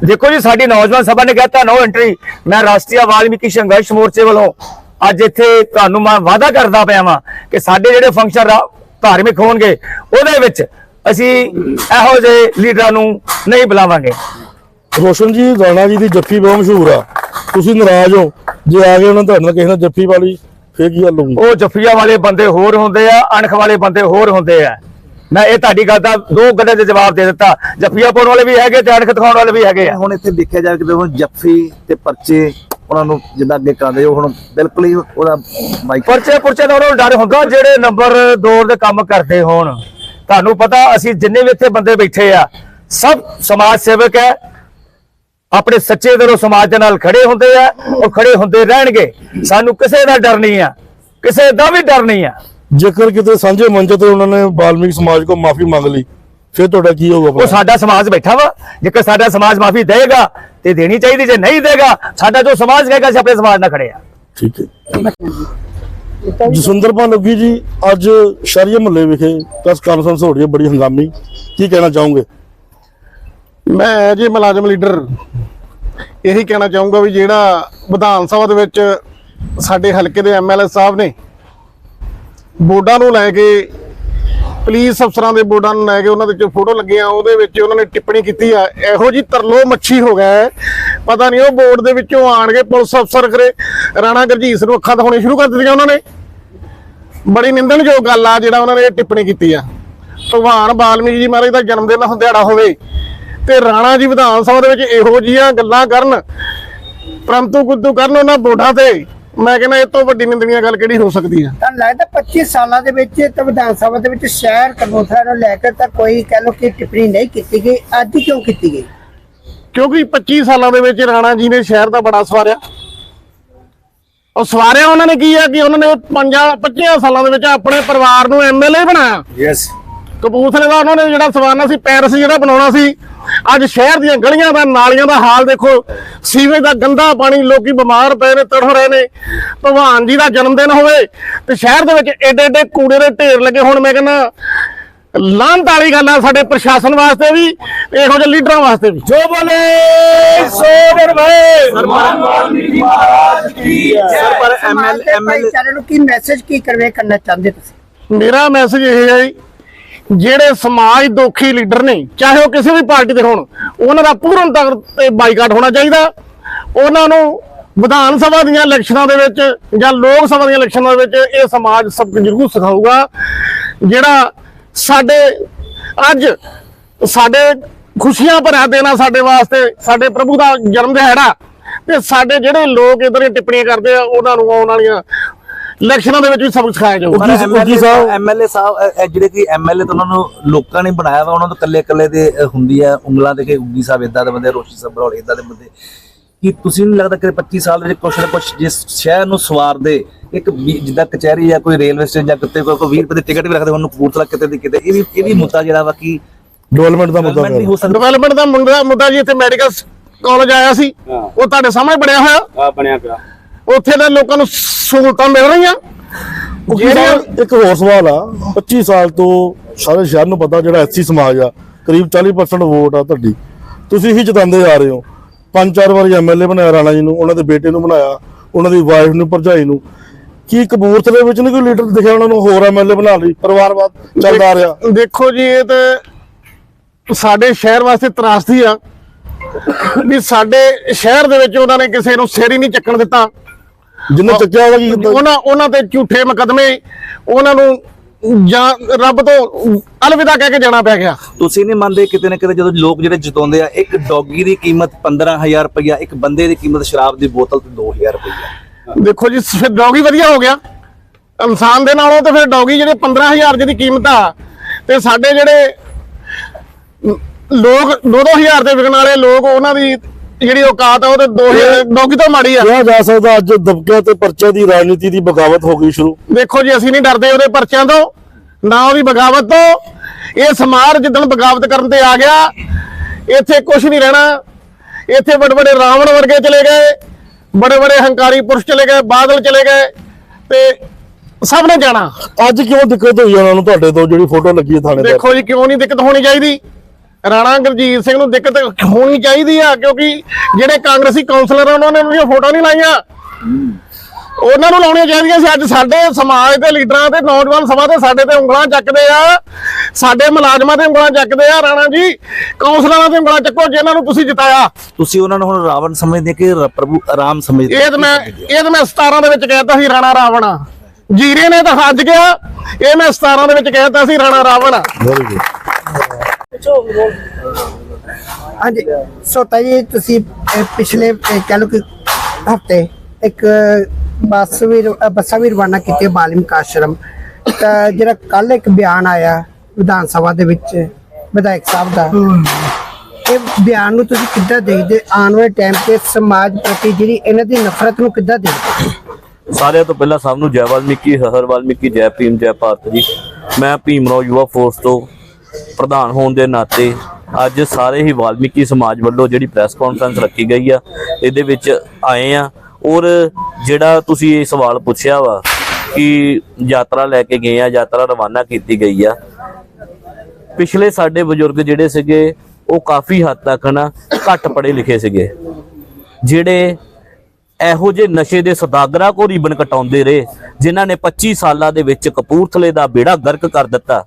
ਦੇਖੋ ਜੀ ਸਾਡੀ ਨੌਜਵਾਨ ਸਭਾ ਨੇ ਕਹਿਤਾ ਨੋ ਐਂਟਰੀ ਮੈਂ ਰਾਸ਼ਟਰੀ ਵਾਲਮੀਕੀ ਸੰਘਰਸ਼ ਮੋਰਚੇ ਵੱਲੋਂ ਅੱਜ ਇੱਥੇ ਤੁਹਾਨੂੰ ਮੈਂ ਵਾਅਦਾ ਕਰਦਾ ਪਿਆ ਵਾਂ ਕਿ ਸਾਡੇ ਜਿਹੜੇ ਫੰਕਸ਼ਨ ਧਾਰਮਿਕ ਹੋਣਗੇ ਉਹਦੇ ਵਿੱਚ ਅਸੀਂ ਇਹੋ ਜਿਹੇ ਲੀਡਰਾਂ ਨੂੰ ਨਹੀਂ ਬੁਲਾਵਾਂਗੇ। ਰੋਸ਼ਨ ਜੀ ਰਾਣਾ ਜੀ ਦੀ ਜੱਫੀ ਬਹੁਤ ਮਸ਼ਹੂਰ ਆ। ਤੁਸੀਂ ਨਾਰਾਜ਼ ਹੋ। ਜੇ ਆ ਗਏ ਉਹਨਾਂ ਤੁਹਾਡੇ ਨਾਲ ਕਿਸੇ ਨਾਲ ਜੱਫੀ ਵਾਲੀ ਫੇਰ ਕੀ ਗੱਲ ਹੋਊਗੀ ਉਹ ਜੱਫੀਆਂ ਵਾਲੇ ਬੰਦੇ ਹੋਰ ਹੁੰਦੇ ਆ ਅਣਖ ਵਾਲੇ ਬੰਦੇ ਹੋਰ ਹੁੰਦੇ ਆ। ਮੈਂ ਇਹ ਤੁਹਾਡੀ ਗੱਲ ਦਾ ਦੋ ਗੱਲਾਂ ਦੇ ਜਵਾਬ ਦੇ ਦਿੱਤਾ। ਜੱਫੀਆਂ ਪਾਉਣ ਵਾਲੇ ਵੀ ਹੈਗੇ ਤੇ ਅਣਖ ਦਿਖਾਉਣ ਵਾਲੇ ਵੀ ਹੈਗੇ ਆ। ਹੁਣ ਇੱਥੇ ਦੇਖਿਆ ਜਾਵੇ ਕਿ ਹੁਣ ਜੱਫੀ ਤੇ ਪਰਚੇ ਉਹਨਾਂ ਨੂੰ ਜਿੱਦਾਂ ਅੱਗੇ ਕਰਦੇ ਉਹ ਹੁਣ ਬਿਲਕੁਲ ਹੀ ਉਹਦਾ ਬਾਈਕ ਪਰਚੇ ਪੁਰਚੇ ਦਾ ਉਹਨਾਂ ਨੂੰ ਡਰ ਹੁੰਦਾ ਜਿਹੜੇ ਨੰਬਰ 2 ਦੇ ਕੰਮ ਕਰਦੇ ਹੋਣ। ਤੁਹਾਨੂੰ ਪਤਾ ਅਸੀਂ ਜਿੰਨੇ ਵੀ ਇੱਥੇ ਬੰਦੇ ਬੈਠੇ ਆ ਸਭ ਸਮਾਜ ਸੇਵਕ ਹੈ ਆਪਣੇ ਸੱਚੇ ਦਿਲੋਂ ਸਮਾਜ ਦੇ ਨਾਲ ਖੜੇ ਹੁੰਦੇ ਆ ਉਹ ਖੜੇ ਹੁੰਦੇ ਰਹਿਣਗੇ। ਸਾਨੂੰ ਕਿਸੇ ਦਾ ਡਰ ਨਹੀਂ ਆ ਕਿਸੇ ਦਾ ਵੀ ਡਰ ਨਹੀਂ ਆ। ਜੇਕਰ ਕਿਤੇ ਸਾਂਝੇ ਮੰਚ ਤੇ ਉਹਨਾਂ ਨੇ ਬਾਲਮੀਕ ਸਮਾਜ ਕੋ ਮਾਫੀ ਮੰਗ ਲਈ ਫਿਰ ਤੁਹਾਡਾ ਕੀ ਹੋਊਗਾ ਉਹ ਸਾਡਾ ਸਮਾਜ ਬੈਠਾ ਵਾ ਜੇਕਰ ਸਾਡਾ ਸਮਾਜ ਮਾਫੀ ਦੇਗਾ ਤੇ ਦੇਣੀ ਚਾਹੀਦੀ ਜੇ ਨਹੀਂ ਦੇਗਾ ਸਾਡਾ ਜੋ ਸਮਾਜ ਕਹੇਗਾ ਅਸੀਂ ਆਪਣੇ ਸਮਾਜ ਨਾਲ ਖੜੇ ਆ। ਠੀਕ ਹੈ। ਜਸਵਿੰਦਰਪਾਲ ਲੱਗੀ ਜੀ ਅੱਜ ਸ਼ਰੀਆ ਮੁਹੱਲੇ ਵਿਖੇ ਪ੍ਰੈਸ ਕਾਨਫਰੰਸ ਹੋ ਰਹੀ ਹੈ ਬੜੀ ਹੰਗਾਮੀ। ਕੀ ਕਹਿਣਾ ਚਾਹੋਗੇ? ਮੈਂ ਜੀ ਮੁਲਾਜ਼ਮ ਲੀਡਰ। ਇਹੀ ਕਹਿਣਾ ਚਾਹੂੰਗਾ ਵੀ ਜਿਹੜਾ ਵਿਧਾਨ ਸਭਾ ਦੇ ਵਿੱਚ ਸਾਡੇ ਹਲਕੇ ਦੇ ਐਮਐਲਏ ਸਾਹਿਬ ਨੇ ਬੋਰਡਾਂ ਨੂੰ ਲੈ ਕੇ ਪੁਲਿਸ ਅਫਸਰਾਂ ਦੇ ਬੋਰਡਾਂ ਨੂੰ ਲੈ ਕੇ ਉਹਨਾਂ ਦੇ ਚ ਫੋਟੋ ਲੱਗੀਆਂ, ਉਹਦੇ ਵਿੱਚ ਉਹਨਾਂ ਨੇ ਟਿੱਪਣੀ ਕੀਤੀ ਆ। ਇਹੋ ਜੀ ਤਰਲੋ ਮੱਛੀ ਹੋ ਗਿਆ ਪਤਾ ਨਹੀਂ ਉਹ ਬੋਰਡ ਦੇ ਵਿੱਚੋਂ ਆਣ ਕੇ ਪੁਲਿਸ ਅਫਸਰ ਕਰੇ। ਰਾਣਾ ਗਰਜੀਤ ਨੂੰ ਅੱਖਾਂ ਦਿਖਾਉਣੀ ਸ਼ੁਰੂ ਕਰ ਦਿੱਤੀਆਂ ਉਹਨਾਂ ਨੇ। ਬੜੀ ਨਿੰਦਣਯੋਗ ਗੱਲ ਆ ਜਿਹੜਾ ਉਹਨਾਂ ਨੇ ਇਹ ਟਿੱਪਣੀ ਕੀਤੀ ਆ। ਭਗਵਾਨ ਵਾਲਮੀਕ ਜੀ ਮਹਾਰਾਜ ਦਾ ਜਨਮ ਦਿਨ ਦਿਹਾੜਾ ਹੋਵੇ। ਤੇ ਰਾਣਾ ਜੀ ਵਿਧਾਨ ਸਭਾ ਦੇ ਵਿੱਚ ਇਹੋ ਜੀਆਂ ਗੱਲਾਂ ਕਰਨ। ਪਰੰਤੂ ਕੁੱਦੂ ਕਰਨ ਉਹਨਾਂ ਬੋਰਡਾਂ ਤੇ। ਮੈਂ ਕਹਿੰਦਾ ਇਹ ਤੋਂ ਵੱਡੀ ਨਿੰਦਣੀय ਗੱਲ ਕਿਹੜੀ ਹੋ ਸਕਦੀ ਆ? ਤਾਂ ਲੱਗਦਾ 25 ਸਾਲਾਂ ਦੇ ਵਿੱਚ ਤਾਂ ਵਿਧਾਨ ਸਭਾ ਦੇ ਵਿੱਚ ਸ਼ਹਿਰ ਕਬੂਤਰਾਂ ਨੂੰ ਲੈ ਕੇ ਤਾਂ ਕੋਈ ਕਹਿ ਲੋ ਕਿ ਟਿੱਪਣੀ ਨਹੀਂ ਕੀਤੀ ਗਈ ਅੱਜ ਕਿਉਂ ਕੀਤੀ ਗਈ? ਕਿਉਂਕਿ 25 ਸਾਲਾਂ ਦੇ ਵਿੱਚ ਰਾਣਾ ਜੀ ਨੇ ਸ਼ਹਿਰ ਦਾ ਬੜਾ ਸਵਾਰਿਆ। ਉਹ ਸਵਾਰਿਆ ਉਹਨਾਂ ਨੇ ਕੀ ਆ ਕਿ ਉਹਨਾਂ ਨੇ ਪੰਜਾਂ 25 ਸਾਲਾਂ ਦੇ ਵਿੱਚ ਆਪਣੇ ਪਰਿਵਾਰ ਨੂੰ ਐਮਐਲਏ ਬਣਾਇਆ। ਯੈਸ ਕਪੂਰਥਲੇ ਦਾ ਉਹਨਾਂ ਨੇ ਜਿਹੜਾ ਸਵਾਰਨਾ ਸੀ ਪੈਰਿਸ ਜਿਹੜਾ ਬਣਾਉਣਾ ਸੀ ਅੱਜ ਸ਼ਹਿਰ ਦੀਆਂ ਗਲੀਆਂ ਦਾ ਨਾਲੀਆਂ ਦਾ ਹਾਲ ਦੇਖੋ। ਸੀਵੇਜ ਦਾ ਗੰਦਾ ਪਾਣੀ ਲੋਕੀ ਬਿਮਾਰ ਪਏ ਨੇ ਤੜਫ ਰਹੇ ਨੇ। ਭਗਵਾਨ ਜੀ ਦਾ ਜਨਮ ਦਿਨ ਹੋਵੇ ਤੇ ਸ਼ਹਿਰ ਦੇ ਵਿੱਚ ਏਡੇ ਏਡੇ ਕੂੜੇ ਦੇ ਢੇਰ ਲੱਗੇ ਹੁਣ ਮੈਂ ਕਹਿੰਦਾ ਲਾਂਤ ਵਾਲੀ ਗੱਲ ਆ ਸਾਡੇ ਪ੍ਰਸ਼ਾਸਨ ਵਾਸਤੇ ਵੀ ਇਹੋ ਜਿਹੇ ਲੀਡਰਾਂ ਵਾਸਤੇ ਵੀ। ਜੋ ਬੋਲੇ ਸੋ ਨਿਰਭੈ ਸਰ ਪਰ ਐਮਐਲ ਐਮਐਲ ਨੂੰ ਕੀ ਮੈਸੇਜ ਕੀ ਕਰਵੇ ਕਰਨਾ ਚਾਹੁੰਦੇ ਤੁਸੀਂ? ਮੇਰਾ ਮੈਸੇਜ ਇਹ ਹੈ ਜੀ ਜਿਹੜੇ ਸਮਾਜ ਦੋਖੀ ਲੀਡਰ ਨੇ, ਚਾਹੇ ਉਹ ਕਿਸੇ ਵੀ ਪਾਰਟੀ ਦੇ ਹੋਣ, ਉਹਨਾਂ ਦਾ ਪੂਰਨ ਤੌਰ ਤੇ ਬਾਈਕਾਟ ਹੋਣਾ ਚਾਹੀਦਾ। ਉਹਨਾਂ ਨੂੰ ਵਿਧਾਨ ਸਭਾ ਦੀਆਂ ਇਲੈਕਸ਼ਨਾਂ ਦੇ ਵਿੱਚ ਜਾਂ ਲੋਕ ਸਭਾ ਦੀਆਂ ਇਲੈਕਸ਼ਨਾਂ ਦੇ ਵਿੱਚ ਇਹ ਸਮਾਜ ਸਬਕ ਜ਼ਰੂਰ ਸਿਖਾਊਗਾ। ਜਿਹੜਾ ਸਾਡੇ, ਅੱਜ ਸਾਡੇ ਖੁਸ਼ੀਆਂ ਭਰਿਆ ਦੇਣਾ ਸਾਡੇ ਵਾਸਤੇ, ਸਾਡੇ ਪ੍ਰਭੂ ਦਾ ਜਨਮ ਦਿਹਾੜਾ, ਤੇ ਸਾਡੇ ਜਿਹੜੇ ਲੋਕ ਇਧਰ ਦੀਆਂ ਟਿੱਪਣੀਆਂ ਕਰਦੇ ਆ, ਉਹਨਾਂ ਨੂੰ ਆਉਣ ਵਾਲੀਆਂ ਇਲੈਕਸ਼ਨਾਂ ਦੇ ਵਿੱਚ ਵੀ ਸਬਕ ਸਿਖਾਇਆ ਜਾਊਗਾ ਐਮਐਲਏ ਸਾਹਿਬ ਐਮਐਲਏ ਸਾਹਿਬ ਇਹ- ਜਿਹੜੇ ਕਿ ਐਮਐਲਏ ਤਾਂ ਉਹਨਾਂ ਨੂੰ ਲੋਕਾਂ ਨੇ ਬਣਾਇਆ ਵਾ ਉਹਨਾਂ ਤੋਂ ਕੱਲੇ ਕੱਲੇ ਦੇ ਹੁੰਦੀ ਹੈ ਉਂਗਲਾਂ ਦੇ ਕਿ ਉੱਗੀ ਸਾਹਿਬ ਇਦਾਂ ਦੇ ਬੰਦੇ ਰੋਸ਼ੀ ਸਾਹਿਬ ਬਰੌੜ ਇਦਾਂ ਦੇ ਬੰਦੇ। ਕੀ ਤੁਸੀਂ ਨਹੀਂ ਲੱਗਦਾ ਕਿ 25 ਸਾਲ ਦੇ ਵਿੱਚ ਕੁਛ ਨਾ ਕੁਛ ਜਿਸ ਸ਼ਹਿਰ ਨੂੰ ਸਵਾਰ ਦੇ ਇੱਕ ਜਿੱਦਾਂ ਕਚਹਿਰੀ ਜਾਂ ਕੋਈ ਰੇਲਵੇ ਸਟੇਸ਼ਨ ਜਾਂ ਕਿਤੇ ਕੋਈ 20 ਰੁਪਏ ਦੀ ਟਿਕਟ ਵੀ ਰੱਖਦੇ ਉਹਨੂੰ ਕਪੂਰਥਲਾ ਕਿਤੇ ਦੀ ਕਿਤੇ ਇਹ ਵੀ ਇਹ ਵੀ ਮੁੱਦਾ ਜਿਹੜਾ ਵਾ ਕਿ ਡਿਵੈਲਪਮੈਂਟ ਦਾ ਮੁੱਦਾ ਡਿਵੈਲਪਮੈਂਟ ਨਹੀਂ ਹੋ ਸਕਦਾ। ਡਿਵੈਲਪਮੈਂਟ ਦਾ ਮੁੰਡਾ ਮੁੱਦਾ ਜੀ ਇੱਥੇ ਮੈਡੀਕਲ ਕਾਲਜ ਆਇਆ ਸੀ। ਉਹ ਤੁਹਾਡੇ ਸਾਹਮਣੇ ਬਣਿਆ ਹੋਇਆ? ਆ ਬਣਿਆ ਪਿਆ। ਉੱਥੇ ਦੇ ਲੋਕਾਂ ਨੂੰ ਸਹੂਲਤਾਂ ਮਿਲ ਰਹੀਆਂ। ਜਿਹੜੀਆਂ ਇੱਕ ਹੋਰ ਸਵਾਲ ਆ। 25 ਸਾਲ ਤੋਂ ਸਾਰੇ ਸ਼ਹਿਰ ਨੂੰ ਪਤਾ ਜਿਹੜਾ ਐਸਸੀ ਸਮਾਜ ਆ ਕਰੀਬ 40% ਵੋਟ ਆ ਤੁਹਾਡੀ। ਤੁਸੀਂ ਹੀ ਜਿਤਾਉਂਦੇ ਆ ਰਹੇ ਹੋ। ਪੰਜ ਚਾਰ ਵਾਰੀ ਐਮਐਲਏ ਬਣਾਇਆ ਰਾਣਾ ਜੀ ਨੂੰ ਉਹਨਾਂ ਦੇ ਬੇਟੇ ਨੂੰ ਬਣਾਇਆ ਉਹਨਾਂ ਦੀ ਵਾਈਫ ਨੂੰ ਭਰਜਾਈ ਨੂੰ। ਕੀ ਕਪੂਰਥਲੇ ਵਿੱਚ ਨਹੀਂ ਕੋਈ ਲੀਡਰ ਦਿਖਿਆ ਉਹਨਾਂ ਨੂੰ ਹੋਰ ਐਮਐਲਏ ਬਣਾ ਲਈ? ਪਰਿਵਾਰਵਾਦ ਚੱਲਦਾ ਰਿਹਾ। ਦੇਖੋ ਜੀ ਇਹ ਤਾਂ ਸਾਡੇ ਸ਼ਹਿਰ ਵਾਸਤੇ ਤਰਾਸਦੀ ਆ। ਵੀ ਸਾਡੇ ਸ਼ਹਿਰ ਦੇ ਵਿੱਚ ਉਹਨਾਂ ਨੇ ਕਿਸੇ ਨੂੰ ਸਿਰ ਹੀ ਨਹੀਂ ਚੱਕਣ ਦਿੱਤਾ। ਜਿੰਨੇ ਚੱਕਿਆ ਉਹਦਾ ਕੀ ਕੀਤਾ ਉਹਨਾਂ ਉਹਨਾਂ ਤੇ ਝੂਠੇ ਮੁਕਦਮੇ ਉਹਨਾਂ ਨੂੰ ਜਾਂ ਰੱਬ ਤੋਂ ਅਲਵਿਦਾ ਕਹਿ ਕੇ ਜਾਣਾ ਪੈ ਗਿਆ। ਤੁਸੀਂ ਨਹੀਂ ਮੰਨਦੇ ਕਿਤੇ ਨਾ ਕਿਤੇ ਜਦੋਂ ਲੋਕ ਜਿਹੜੇ ਜਿਤਾਉਂਦੇ ਆ ਇੱਕ ਡੌਗੀ ਦੀ ਕੀਮਤ 15000 ਰੁਪਇਆ ਇੱਕ ਬੰਦੇ ਦੀ ਕੀਮਤ ਸ਼ਰਾਬ ਦੀ ਬੋਤਲ ਤੇ 2000 ਰੁਪਇਆ ਦੇਖੋ ਜੀ ਫਿਰ ਡੌਗੀ ਵਧੀਆ ਹੋ ਗਿਆ। ਇਨਸਾਨ ਦੇ ਨਾਲੋਂ ਤੇ ਫਿਰ ਡੌਗੀ ਜਿਹੜੇ 15000 ਜਿਹਦੀ ਕੀਮਤ ਆ ਤੇ ਸਾਡੇ ਜਿਹੜੇ ਲੋਕ 2-2000 ਦੇ ਵਿਕਣ ਵਾਲੇ ਲੋਕ ਉਹਨਾਂ ਦੀ ਜਿਹੜੀ ਔਕਾਤ ਆ ਉਹ ਤੇ 2000 ਡੌਗੀ ਤੋਂ ਮਾੜੀ ਆ? ਕਿਹਾ ਜਾ ਸਕਦਾ ਅੱਜ ਦਬਕਿਆਂ ਤੇ ਪਰਚੇ ਦੀ ਰਾਜਨੀਤੀ ਦੀ ਬਗਾਵਤ ਹੋ ਗਈ ਸ਼ੁਰੂ। ਦੇਖੋ ਜੀ ਅਸੀਂ ਨਹੀਂ ਡਰਦੇ ਉਹਦੇ ਪਰਚਿਆਂ ਤੋਂ ਨਾ ਉਹਦੀ ਬਗਾਵਤ ਤੋਂ। ਇਹ ਸਮਾਜ ਜਿੱਦਣ ਬਗਾਵਤ ਕਰਨ ਤੇ ਆ ਗਿਆ ਇੱਥੇ ਕੁਝ ਨਹੀਂ ਰਹਿਣਾ। ਇੱਥੇ ਬੜੇ ਬੜੇ ਰਾਵਣ ਵਰਗੇ ਚਲੇ ਗਏ ਬੜੇ ਬੜੇ ਹੰਕਾਰੀ ਪੁਰਸ਼ ਚਲੇ ਗਏ ਬਾਦਲ ਚਲੇ ਗਏ ਤੇ ਸਭ ਨੇ ਜਾਣਾ। ਅੱਜ ਕਿਉਂ ਦਿੱਕਤ ਹੋਈ ਉਹਨਾਂ ਨੂੰ ਤੁਹਾਡੇ ਤੋਂ ਜਿਹੜੀ ਫੋਟੋ ਲੱਗੀ ਹੈ ਥਾਣੇ ਤੇ? ਦੇਖੋ ਜੀ ਕਿਉਂ ਨਹੀਂ ਦਿੱਕਤ ਹੋਣੀ ਚਾਹੀਦੀ? ਰਾਣਾ ਗੁਰਜੀਤ ਸਿੰਘ ਨੂੰ ਦਿੱਕਤ ਹੋਣੀ ਚਾਹੀਦੀ ਆ ਕਿਉਂਕਿ ਜਿਹੜੇ ਕਾਂਗਰਸੀ ਕਾਉਂਸਲਰ ਆ ਉਹਨਾਂ ਨੇ ਉਹਦੀਆਂ ਫੋਟੋ ਨਹੀਂ ਲਾਈਆਂ। ਉਹਨਾਂ ਨੂੰ ਲਾਉਣੀਆਂ ਚਾਹੀਦੀਆਂ ਸੀ। ਅੱਜ ਸਾਡੇ ਸਮਾਜ ਦੇ ਲੀਡਰਾਂ ਤੇ ਨੌਜਵਾਨ ਸਭਾ ਦੇ ਸਾਡੇ ਤੇ ਉਂਗਲਾਂ ਚੱਕਦੇ ਆ। ਸਾਡੇ ਮੁਲਾਜ਼ਮਾਂ ਤੇ ਉਂਗਲਾਂ ਚੱਕਦੇ ਆ। ਰਾਣਾ ਜੀ ਕੌਂਸਲਰਾਂ ਤੇ ਉਂਗਲਾਂ ਚੱਕੋ ਜਿਨ੍ਹਾਂ ਨੂੰ ਤੁਸੀਂ ਜਿਤਾਇਆ। ਤੁਸੀਂ ਉਹਨਾਂ ਨੂੰ ਹੁਣ ਰਾਵਣ ਸਮਝਦੇ ਕਿ ਪ੍ਰਭੂ ਆਰਾਮ ਸਮਝਦੇ ਇਹ ਤਾਂ ਮੈਂ ਇਹ ਤਾਂ ਮੈਂ 17 ਦੇ ਵਿੱਚ ਕਹਿਤਾ ਸੀ ਰਾਣਾ ਰਾਵਣ। ਆ। ਜੀਰੇ ਨੇ ਤਾਂ ਹੱਜ ਗਿਆ। ਇਹ ਮੈਂ 17 ਦੇ ਵਿੱਚ ਕਹਿਤਾ ਸੀ ਰਾਣਾ ਰਾਵਣ। ਵੈਰੀ ਗੁੱਡ ਹਾਂਜੀ ਸੋਤਾ ਜੀ ਤੁਸੀਂ ਪਿਛਲੇ ਕਹਿ ਲਓ ਕਿ ਹਫ਼ਤੇ ਇੱਕ ਬੱਸ ਵੀ ਬੱਸਾਂ ਵੀ ਰਵਾਨਾ ਕੀਤੀਆਂ ਬਾਲਿਮਕ ਆਸ਼ਰਮ ਤਾਂ ਜਿਹੜਾ ਕੱਲ ਇੱਕ ਬਿਆਨ ਆਇਆ ਵਿਧਾਨ ਸਭਾ ਦੇ ਵਿੱਚ ਵਿਧਾਇਕ ਸਾਹਿਬ ਦਾ ਇਹ ਬਿਆਨ ਨੂੰ ਤੁਸੀਂ ਕਿੱਦਾਂ ਦੇਖਦੇ? ਆਉਣ ਵਾਲੇ ਟਾਈਮ ਤੇ ਸਮਾਜ ਪ੍ਰਤੀ ਜਿਹੜੀ ਇਹਨਾਂ ਦੀ ਨਫ਼ਰਤ ਨੂੰ ਕਿੱਦਾਂ ਦੇਖਦੇ? ਸਾਰਿਆਂ ਤੋਂ ਪਹਿਲਾਂ ਸਭ ਨੂੰ ਜੈ ਵਾਲਮੀਕੀ ਹਰ ਵਾਲਮੀਕੀ ਜੈ ਭੀਮ ਜੈ ਭਾਰਤ ਜੀ। ਮੈਂ ਭੀਮਰਾਓ ਯੁਵਾ ਫੋਰਸ ਤੋਂ ਪ੍ਰਧਾਨ ਹੋਣ ਦੇ ਨਾਤੇ ਅੱਜ ਸਾਰੇ ਹੀ ਵਾਲਮੀਕੀ ਸਮਾਜ ਵੱਲੋਂ ਜਿਹੜੀ ਪ੍ਰੈਸ ਕਾਨਫਰੰਸ ਰੱਖੀ ਗਈ ਆ, ਇਹਦੇ ਵਿੱਚ ਆਏ ਆ। ਔਰ ਜਿਹੜਾ ਤੁਸੀਂ ਇਹ ਸਵਾਲ ਪੁੱਛਿਆ ਵਾ ਕਿ ਯਾਤਰਾ ਲੈ ਕੇ ਗਏ ਆ, ਯਾਤਰਾ ਰਵਾਨਾ ਕੀਤੀ ਗਈ ਆ, ਪਿਛਲੇ ਸਾਡੇ ਬਜ਼ੁਰਗ ਜਿਹੜੇ ਸੀਗੇ, ਉਹ ਕਾਫੀ ਹੱਦ ਤੱਕ ਨਾ ਘੱਟ ਪੜ੍ਹੇ ਲਿਖੇ ਸੀਗੇ। ਜਿਹੜੇ ਇਹੋ ਜਿਹੇ ਨਸ਼ੇ ਦੇ ਸੌਦਾਗਰਾਂ ਕੋ ਰਿਬਨ ਕਟਾਉਂਦੇ ਰਹੇ, ਜਿਨ੍ਹਾਂ ਨੇ 25 ਸਾਲਾਂ ਦੇ ਵਿੱਚ ਕਪੂਰਥਲੇ ਦਾ ਬੇੜਾ ਗਰਕ ਕਰ ਦਿੱਤਾ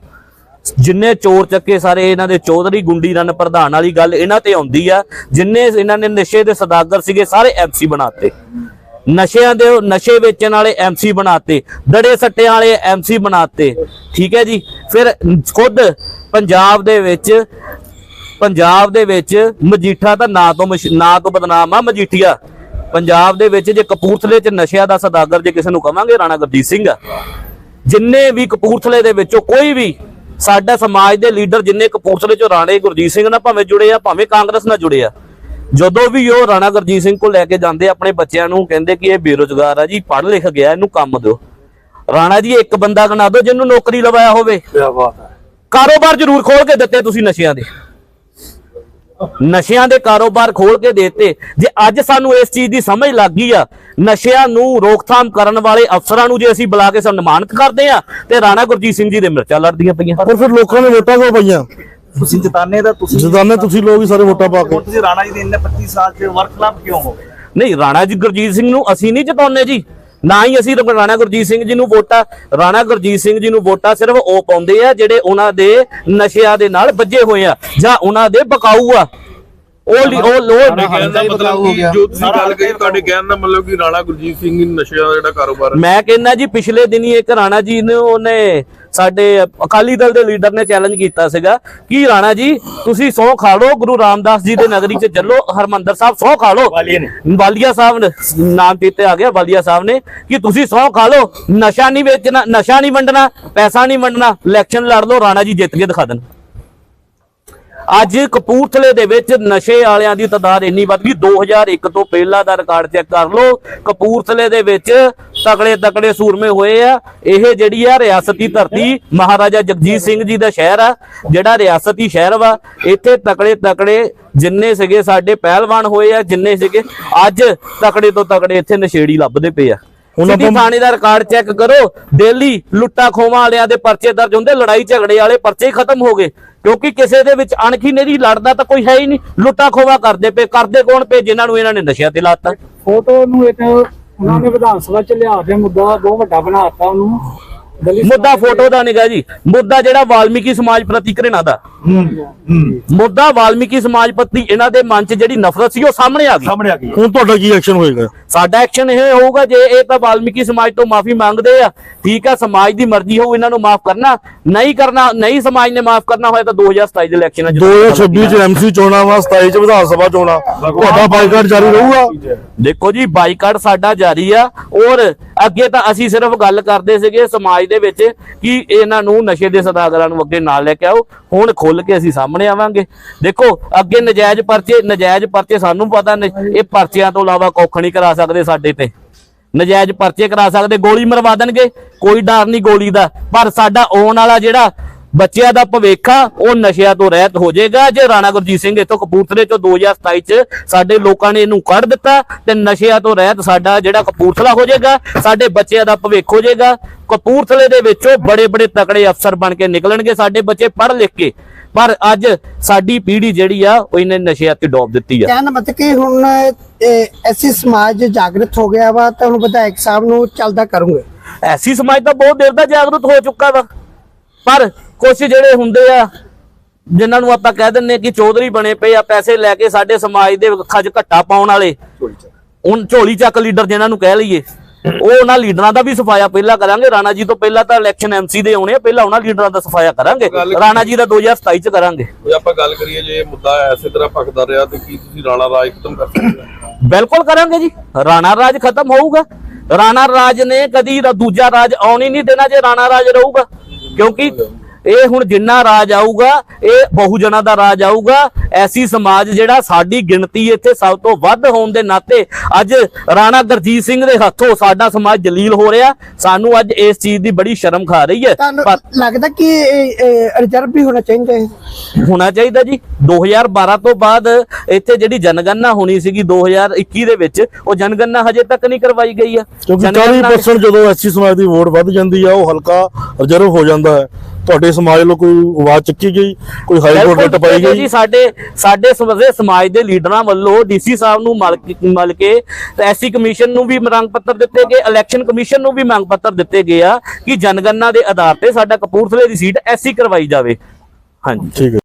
ਜਿੰਨੇ ਚੋਰ ਚੱਕੇ ਸਾਰੇ ਇਹਨਾਂ ਦੇ ਚੌਧਰੀ ਗੁੰਡੀ ਰਣ ਪ੍ਰਧਾਨ ਵਾਲੀ ਗੱਲ ਇਹਨਾਂ ਤੇ ਆਉਂਦੀ ਆ, ਜਿੰਨੇ ਇਹਨਾਂ ਨੇ ਨਸ਼ੇ ਦੇ ਸੌਦਾਗਰ ਸੀਗੇ, ਸਾਰੇ ਐਮਸੀ ਬਣਾਤੇ। ਨਸ਼ਿਆਂ ਦੇ ਨਸ਼ੇ ਵੇਚਣ ਵਾਲੇ ਐਮਸੀ ਬਣਾਤੇ, ਦੜੇ ਸੱਟਿਆਂ ਵਾਲੇ ਐਮਸੀ ਬਣਾਤੇ, ਠੀਕ ਹੈ ਜੀ? ਫਿਰ ਖੁਦ ਪੰਜਾਬ ਦੇ ਵਿੱਚ, ਪੰਜਾਬ ਦੇ ਵਿੱਚ ਮਜੀਠਾ ਤਾਂ ਨਾਂ ਤੋਂ ਮਸ਼- ਨਾਂ ਤੋਂ ਬਦਨਾਮ ਆ ਮਜੀਠੀਆ। ਪੰਜਾਬ ਦੇ ਵਿੱਚ ਜੇ ਕਪੂਰਥਲੇ 'ਚ ਨਸ਼ਿਆਂ ਦਾ ਸਦਾਗਰ ਜੇ ਕਿਸੇ ਨੂੰ ਕਵਾਂਗੇ, ਰਾਣਾ ਗੁਰਜੀਤ ਸਿੰਘ ਆ। ਜਿੰਨੇ ਵੀ ਕਪੂਰਥਲੇ ਦੇ ਵਿੱਚੋਂ ਕੋਈ ਵੀ ਸਾਡਾ ਸਮਾਜ ਦੇ ਲੀਡਰ ਜਿੰਨੇ ਕਪੂਰਥਲੇ 'ਚੋਂ ਰਾਣੇ ਗੁਰਜੀਤ ਸਿੰਘ ਨਾਲ ਭਾਵੇਂ ਜੁੜੇ ਆ ਭਾਵੇਂ ਕਾਂਗਰਸ ਨਾਲ ਜੁੜੇ ਆ ਜਦੋਂ ਵੀ ਉਹ ਰਾਣਾ ਗੁਰਜੀਤ ਸਿੰਘ ਕੋਲ ਲੈ ਕੇ ਜਾਂਦੇ ਆਪਣੇ ਬੱਚਿਆਂ ਨੂੰ ਕਹਿੰਦੇ ਕਿ ਇਹ ਬੇਰੁਜ਼ਗਾਰ ਆ ਜੀ ਪੜ੍ਹ ਲਿਖ ਗਿਆ ਇਹਨੂੰ ਕੰਮ ਦਿਓ। ਰਾਣਾ ਜੀ ਇੱਕ ਬੰਦਾ ਗਣਾ ਦਿਓ ਜਿਹਨੂੰ ਨੌਕਰੀ ਲਵਾਇਆ ਹੋਵੇ। ਕੀ ਬਾਤ ਹੈ। ਕਾਰੋਬਾਰ ਜ਼ਰੂਰ ਖੋਲ ਕੇ ਦਿੱਤੇ ਤੁਸੀਂ ਨਸ਼ਿਆਂ ਦੇ। ਨਸ਼ਿਆਂ ਦੇ ਕਾਰੋਬਾਰ ਖੋਲ ਕੇ ਦੇਤੇ। ਜੇ ਅੱਜ ਸਾਨੂੰ ਇਸ ਚੀਜ਼ ਦੀ ਸਮਝ ਲੱਗ ਗਈ ਆ ਨਸ਼ਿਆਂ ਨੂੰ ਰੋਕਥਾਮ ਕਰਨ ਵਾਲੇ ਅਫਸਰਾਂ ਨੂੰ ਜੇ ਅਸੀਂ ਬੁਲਾ ਕੇ ਸਨਮਾਨਿਤ ਕਰਦੇ ਆ ਤੇ ਰਾਣਾ ਗੁਰਜੀਤ ਸਿੰਘ ਜੀ ਦੇ ਮਿਰਚਾਂ ਲੜਦੀਆਂ ਪਈਆਂ। ਪਰ ਫਿਰ ਲੋਕਾਂ ਨੇ ਵੋਟਾਂ ਕਿਉਂ ਪਈਆਂ? ਤੁਸੀਂ ਜਿਤਾਨੇ ਦਾ ਤੁਸੀਂ ਜਦਾਨੇ ਤੁਸੀਂ ਲੋਕ ਹੀ ਸਾਰੇ ਵੋਟਾਂ ਪਾ ਕੇ। ਤੁਸੀਂ ਰਾਣਾ ਜੀ ਦੇ ਇੰਨੇ 25 ਸਾਲ ਦੇ ਵਰਕ ਖਿਲਾਫ ਕਿਉਂ ਹੋ ਗਏ ਨਹੀਂ ਰਾਣਾ ਜੀ ਗੁਰਜੀਤ ਸਿੰਘ ਨੂੰ ਅਸੀਂ ਨਹੀਂ ਜਿਤਾਉਂਦੇ ਜੀ। ਨਾ ਹੀ ਅਸੀਂ ਰਾਣਾ ਗੁਰਜੀਤ ਸਿੰਘ ਜੀ ਨੂੰ ਵੋਟਾਂ, ਰਾਣਾ ਗੁਰਜੀਤ ਸਿੰਘ ਜੀ ਨੂੰ ਵੋਟਾਂ ਸਿਰਫ ਉਹ ਪਾਉਂਦੇ ਆ ਜਿਹੜੇ ਉਹਨਾਂ ਦੇ ਨਸ਼ਿਆਂ ਦੇ ਨਾਲ ਵੱਜੇ ਹੋਏ ਆ ਜਾਂ ਉਹਨਾਂ ਦੇ ਬਕਾਊ ਆ। ਉਹ ਲਿ- ਉਹ ਤੁਹਾਡੇ ਕਹਿਣ ਦਾ ਮਤਲਬ ਕਿ ਜੋ ਤੁਸੀਂ ਗੱਲ ਕਹੀ ਤੁਹਾਡੇ ਕਹਿਣ ਦਾ ਮਤਲਬ ਕਿ ਰਾਣਾ ਗੁਰਜੀਤ ਸਿੰਘ ਜੀ ਨਸ਼ਿਆਂ ਦਾ ਜਿਹੜਾ ਕਾਰੋਬਾਰ ਹੈ। ਮੈਂ ਕਹਿੰਦਾ ਜੀ ਪਿਛਲੇ ਦਿਨੀ ਇੱਕ ਰਾਣਾ ਜੀ ਨੇ ਉਹਨੇ ਸਾਡੇ ਅਕਾਲੀ ਦਲ ਦੇ ਲੀਡਰ ਨੇ ਚੈਲੰਜ ਕੀਤਾ ਸੀਗਾ ਕਿ ਰਾਣਾ ਜੀ ਤੁਸੀਂ ਸਹੁੰ ਖਾ ਲਓ ਗੁਰੂ ਰਾਮਦਾਸ ਜੀ ਦੇ ਨਗਰੀ 'ਚ ਚੱਲੋ ਹਰਮੰਦਰ ਸਾਹਿਬ ਸਹੁੰ ਖਾ ਲਓ। ਵਾਲੀਆ ਸਾਹਿਬ ਨੇ ਨਾਮ ਚੇਤੇ ਆ ਗਿਆ ਵਾਲੀਆ ਸਾਹਿਬ ਨੇ ਕਿ ਤੁਸੀਂ ਸਹੁੰ ਖਾ ਲਓ ਨਸ਼ਾ ਨਹੀਂ ਵੇਚਣਾ ਨਸ਼ਾ ਨਹੀਂ ਵੰਡਣਾ ਪੈਸਾ ਨਹੀਂ ਵੰਡਣਾ ਇਲੈਕਸ਼ਨ ਲੜ ਲਓ ਰਾਣਾ ਜੀ ਜਿੱਤ ਕੇ ਦਿਖਾ ਦੇਣ। ਅੱਜ ਕਪੂਰਥਲੇ ਦੇ ਵਿੱਚ ਨਸ਼ੇ ਵਾਲਿਆਂ ਦੀ ਤਾਦਾਦ ਇੰਨੀ ਵੱਧ ਗਈ। 2001 ਤੋਂ ਪਹਿਲਾਂ ਦਾ ਰਿਕਾਰਡ ਚੈੱਕ ਕਰ ਲਓ। ਕਪੂਰਥਲੇ ਦੇ ਵਿੱਚ ਤਕੜੇ ਤਕੜੇ ਸੂਰਮੇ ਹੋਏ ਆ। ਇਹ ਜਿਹੜੀ ਆ ਰਿਆਸਤੀ ਧਰਤੀ ਮਹਾਰਾਜਾ ਜਗਜੀਤ ਸਿੰਘ ਜੀ ਦਾ ਸ਼ਹਿਰ ਆ, ਜਿਹੜਾ ਰਿਆਸਤੀ ਸ਼ਹਿਰ ਵਾ। ਇੱਥੇ ਤਕੜੇ ਤਕੜੇ ਜਿੰਨੇ ਸੀਗੇ ਸਾਡੇ ਪਹਿਲਵਾਨ ਹੋਏ ਆ, ਜਿੰਨੇ ਸੀਗੇ, ਅੱਜ ਤਕੜੇ ਤੋਂ ਤਕੜੇ ਇੱਥੇ ਨਸ਼ੇੜੀ ਲੱਭਦੇ ਪਏ ਆ। ਆਪਾਂ- ਥਾਣੇ ਦਾ ਰਿਕਾਰਡ ਚੈੱਕ ਕਰੋ। ਦਿੱਲੀ ਲੁੱਟਾ ਖੋਵਾਂ ਵਾਲਿਆਂ ਦੇ ਪਰਚੇ ਦਰਜ ਹੁੰਦੇ ਲੜਾਈ ਝਗੜੇ ਵਾਲੇ ਪਰਚੇ ਹੀ ਖਤਮ ਹੋ ਗਏ। ਕਿਉਂਕਿ ਕਿਸੇ ਦੇ ਵਿੱਚ ਅਣਖੀ ਨਹੀਂ ਲੜਦਾ ਤਾਂ ਕੋਈ ਹੈ ਹੀ ਨਹੀਂ। ਲੁੱਟਾ ਖੋਵਾ ਕਰਦੇ ਪਏ ਕਰਦੇ ਕੌਣ ਪਏ ਜਿਨ੍ਹਾਂ ਨੂੰ ਇਹਨਾਂ ਨੇ ਨਸ਼ਿਆਂ ਤੇ ਲਾਤਾ? ਫੋਟੋ ਨੂੰ ਇਹ ਉਹਨਾਂ ਨੇ ਵਿਧਾਨ ਸਭਾ ਚ ਲਿਆ ਕੇ ਮੁੱਦਾ ਬਹੁਤ ਵੱਡਾ ਬਣਾਤਾ ਉਹਨੂੰ। ਮੁੱਦਾ ਸਮਾਜ ਦੇ- ਫੋਟੋ ਦਾ ਨਿਗਾ ਜੀ। ਮੁੱਦਾ ਜਿਹੜਾ ਵਾਲਮੀਕੀ ਸਮਾਜ ਪ੍ਰਤੀ ਘ੍ਰਿਣਾ ਦਾ। ਮੁੱਦਾ ਵਾਲਮੀਕੀ ਸਮਾਜ ਪ੍ਰਤੀ ਇਹਨਾਂ ਦੇ ਮਨ 'ਚ ਜਿਹੜੀ ਨਫ਼ਰਤ ਸੀ ਉਹ ਸਾਹਮਣੇ ਆ ਗਈ। ਸਾਹਮਣੇ ਆ ਗਈ। ਹੁਣ ਤੁਹਾਡਾ ਕੀ ਐਕਸ਼ਨ ਹੋਏਗਾ? ਸਾਡਾ ਐਕਸ਼ਨ ਇਹ ਹੋਊਗਾ ਜੇ ਇਹ ਤਾਂ ਵਾਲਮੀਕੀ ਸਮਾਜ ਤੋਂ ਮਾਫੀ ਮੰਗਦੇ ਆ ਠੀਕ ਆ ਸਮਾਜ ਦੀ ਮਰਜ਼ੀ ਹੋਊ ਇਹਨਾਂ ਨੂੰ ਮਾਫ ਕਰਨਾ। ਨਹੀਂ ਕਰਨਾ ਨਹੀਂ ਸਮਾਜ ਨੇ ਮਾਫ ਕਰਨਾ ਹੋਇਆ ਤਾਂ 2027 ਦੇ ਇਲੈਕਸ਼ਨ 2026 ਚ ਐਮਸੀ ਚੋਣਾਂ ਵਾ 27 ਚ ਵਿਧਾਨ ਸਭਾ ਚੋਣਾਂ। ਤੁਹਾਡਾ ਬਾਈਕਾਟ ਜਾਰੀ ਰਹੂਗਾ? ਦੇਖੋ ਜੀ ਬਾਈਕਾਟ ਸਾਡਾ ਜਾਰੀ ਆ ਔਰ ਅੱਗੇ ਤਾਂ ਅਸੀਂ ਸਿਰਫ ਗੱਲ ਕਰਦੇ ਸੀਗੇ ਸਮਾਜ ਦੇ ਵਿੱਚ ਕਿ ਇਹਨਾਂ ਨੂੰ ਨਸ਼ੇ ਦੇ ਸਦਾਗਰਾਂ ਨੂੰ ਅੱਗੇ ਨਾਲ ਲੈ ਕੇ ਆਓ। ਹੁਣ ਖੁੱਲ ਕੇ ਅਸੀਂ ਸਾਹਮਣੇ ਆਵਾਂਗੇ। ਦੇਖੋ, ਅੱਗੇ ਨਜਾਇਜ਼ ਪਰਚੇ ਨਜਾਇਜ਼ ਪਰਚੇ ਸਾਨੂੰ ਪਤਾ ਇਹ ਪਰਚਿਆਂ ਤੋਂ ਇਲਾਵਾ ਕੁੱਖ ਨਹੀਂ ਕਰਾ ਸਕਦੇ ਸਾਡੇ ਤੇ। ਨਜਾਇਜ਼ ਪਰਚੇ ਕਰਾ ਸਕਦੇ, ਗੋਲੀ ਮਰਵਾ ਦੇਣਗੇ। ਕੋਈ ਡਰ ਨਹੀਂ ਗੋਲੀ ਦਾ। ਪਰ ਸਾਡਾ ਆਉਣ ਵਾਲਾ ਜਿਹੜਾ ਬੱਚਿਆਂ ਦਾ ਭਵਿੱਖ ਆ ਉਹ ਨਸ਼ਿਆਂ ਤੋਂ ਰਹਿਤ ਹੋ ਜਾਏਗਾ। ਜੇ ਰਾਣਾ ਗੁਰਜੀਤ ਸਿੰਘ ਇਥੋਂ ਕਪੂਰਥਲੇ ਚੋਂ 2027 ਚ ਸਾਡੇ ਲੋਕਾਂ ਨੇ ਇਹਨੂੰ ਕੱਢ ਦਿੱਤਾ ਤੇ ਨਸ਼ਿਆਂ ਤੋਂ ਰਹਿਤ ਸਾਡਾ ਜਿਹੜਾ ਕਪੂਰਥਲਾ ਹੋ ਜਾਏਗਾ ਸਾਡੇ ਬੱਚਿਆਂ ਦਾ ਭਵਿੱਖ ਹੋ ਜਾਏਗਾ। ਕਪੂਰਥਲੇ ਦੇ ਵਿੱਚੋਂ ਬੜੇ ਬੜੇ ਤਕੜੇ ਅਫਸਰ ਬਣ ਕੇ ਨਿਕਲਣਗੇ ਸਾਡੇ ਬੱਚੇ ਪੜ੍ਹ ਲਿਖ ਕੇ। ਪਰ ਅੱਜ ਸਾਡੀ ਪੀੜ੍ਹੀ ਜਿਹੜੀ ਆ ਉਹ ਇਹਨੇ ਨਸ਼ਿਆਂ ਤੇ ਡੋਬ ਦਿੱਤੀ ਆ। ਕਹਿਣ ਮਤਲਬ ਕਿ ਹੁਣ ਐਸੀ ਸਮਾਜ ਜਾਗਰਤ ਹੋ ਗਿਆ ਵਾ ਤਾਂ ਹੁਣ ਵਿਧਾਇਕ ਸਾਹਿਬ ਨੂੰ ਚੱਲਦਾ ਕਰੂੰਗੇ। ਐਸੀ ਸਮਾਜ ਤਾਂ ਬਹੁਤ ਦੇਰ ਦਾ ਜਾਗਰੂਕ ਹੋ ਚੁੱਕਾ ਵਾ। ਪਰ ਕੁਝ ਜਿਹੜੇ ਹੁੰਦੇ ਆ ਜਿਨ੍ਹਾਂ ਨੂੰ ਆਪਾਂ ਕਹਿ ਦਿੰਨੇ ਕਿ ਚੌਧਰੀ ਬਣੇ ਪਏ ਆ ਪੈਸੇ ਲੈ ਕੇ ਸਾਡੇ ਸਮਾਜ ਦੇ ਖੱਜ ਘੱਟਾ ਪਾਉਣ ਵਾਲੇ। ਹੁਣ ਝੋਲੀ ਚੱਕ ਲੀਡਰ ਜਿਨ੍ਹਾਂ ਨੂੰ ਕਹਿ ਲਈਏ ਉਹ ਉਹਨਾਂ ਲੀਡਰਾਂ ਦਾ ਵੀ ਸਫਾਇਆ ਪਹਿਲਾਂ ਕਰਾਂਗੇ। ਰਾਣਾ ਜੀ ਤੋਂ ਪਹਿਲਾਂ ਤਾਂ ਇਲੈਕਸ਼ਨ ਐਮਸੀ ਦੇ ਆਉਣੇ ਆ ਪਹਿਲਾਂ ਉਹਨਾਂ ਲੀਡਰਾਂ ਦਾ ਸਫਾਇਆ ਕਰਾਂਗੇ। ਰਾਣਾ ਜੀ ਦਾ 2027 ਚ ਕਰਾਂਗੇ। ਜੇ ਆਪਾਂ ਗੱਲ ਕਰੀਏ ਜੇ ਇਹ ਮੁੱਦਾ ਐਸੇ ਤਰ੍ਹਾਂ ਭਖਦਾ ਰਿਹਾ ਤੇ ਕੀ ਤੁਸੀਂ ਰਾਣਾ ਰਾਜ ਖਤਮ ਕਰ ਸਕਦੇ ਹੋ? ਬਿਲਕੁਲ ਕਰਾਂਗੇ ਜੀ। ਰਾਣਾ ਰਾਜ ਖਤਮ ਹੋਊਗਾ। ਰਾਣਾ ਰਾਜ ਨੇ ਕਦੀ ਦੂਜਾ ਰਾਜ ਆਉਣ ਹੀ ਨਹੀਂ ਦੇਣਾ ਜੇ ਰਾਣਾ ਰਾਜ ਰਹੂਗਾ। ਕਿਉਂਕਿ ਇਹ ਹੁਣ ਜਿੰਨਾ ਰਾਜ ਆਊਗਾ ਇਹ ਬਹੁਜਨਾਂ ਦਾ ਰਾਜ ਆਊਗਾ। ਐਸੀ ਸਮਾਜ ਜਿਹੜਾ ਸਾਡੀ ਗਿਣਤੀ ਇੱਥੇ ਸਭ ਤੋਂ ਵੱਧ ਹੋਣ ਦੇ ਨਾਤੇ ਅੱਜ ਰਾਣਾ ਗੁਰਜੀਤ ਸਿੰਘ ਦੇ ਹੱਥੋਂ ਸਾਡਾ ਸਮਾਜ ਜਲੀਲ ਹੋ ਰਿਹਾ। ਸਾਨੂੰ ਅੱਜ ਇਸ ਚੀਜ਼ ਦੀ ਬੜੀ ਸ਼ਰਮ ਖਾ ਰਹੀ ਹੈ। ਲੱਗਦਾ ਕਿ ਰਿਜ਼ਰਵ ਵੀ ਹੋਣਾ ਚਾਹੀਦਾ ਹੈ? ਹੋਣਾ ਚਾਹੀਦਾ ਜੀ। 2012 ਤੋਂ ਬਾਅਦ ਇੱਥੇ ਜਿਹੜੀ ਜਨਗਣਨਾ ਹੋਣੀ ਸੀਗੀ 2021 ਦੇ ਵਿੱਚ ਉਹ ਜਨਗਣਨਾ ਹਜੇ ਤੱਕ ਨਹੀਂ ਕਰਵਾਈ ਗਈ ਆ ਕਿਉਂਕਿ ਜਨਗਣਨਾ- 40% ਜਦੋਂ ਐਸਸੀ ਸਮਾਜ ਦੀ ਵੋਟ ਵੱਧ ਜਾਂਦੀ ਆ ਉਹ ਹਲਕਾ ਰਿਜ਼ਰਵ ਹੋ ਜਾਂਦਾ ਹੈ। ਤੁਹਾਡੇ ਸਮਾਜ ਵੱਲੋਂ ਕੋਈ ਆਵਾਜ਼ ਚੱਕੀ ਗਈ? ਕੋਈ ਹਾਈ ਕੋਰਟ ਵਿੱਚ ਪਾਈ ਗਈ? ਜੀ ਸਾਡੇ ਸਾਡੇ ਸਮਝੇ ਸਮਾਜ ਦੇ ਲੀਡਰਾਂ ਵੱਲੋਂ ਡੀਸੀ ਸਾਹਿਬ ਨੂੰ ਮਲ ਕੇ- ਮਲ ਕੇ ਐਸਸੀ ਕਮਿਸ਼ਨ ਨੂੰ ਵੀ ਮੰਗ ਪੱਤਰ ਦਿੱਤੇ ਗਏ ਇਲੈਕਸ਼ਨ ਕਮਿਸ਼ਨ ਨੂੰ ਵੀ ਮੰਗ ਪੱਤਰ ਦਿੱਤੇ ਗਏ ਆ ਕਿ ਜਨਗਣਨਾ ਦੇ ਆਧਾਰ ਤੇ ਸਾਡਾ ਕਪੂਰਥਲੇ ਦੀ ਸੀਟ ਐਸਸੀ ਕਰਵਾਈ ਜਾਵੇ। ਹਾਂਜੀ। ਠੀਕ ਹੈ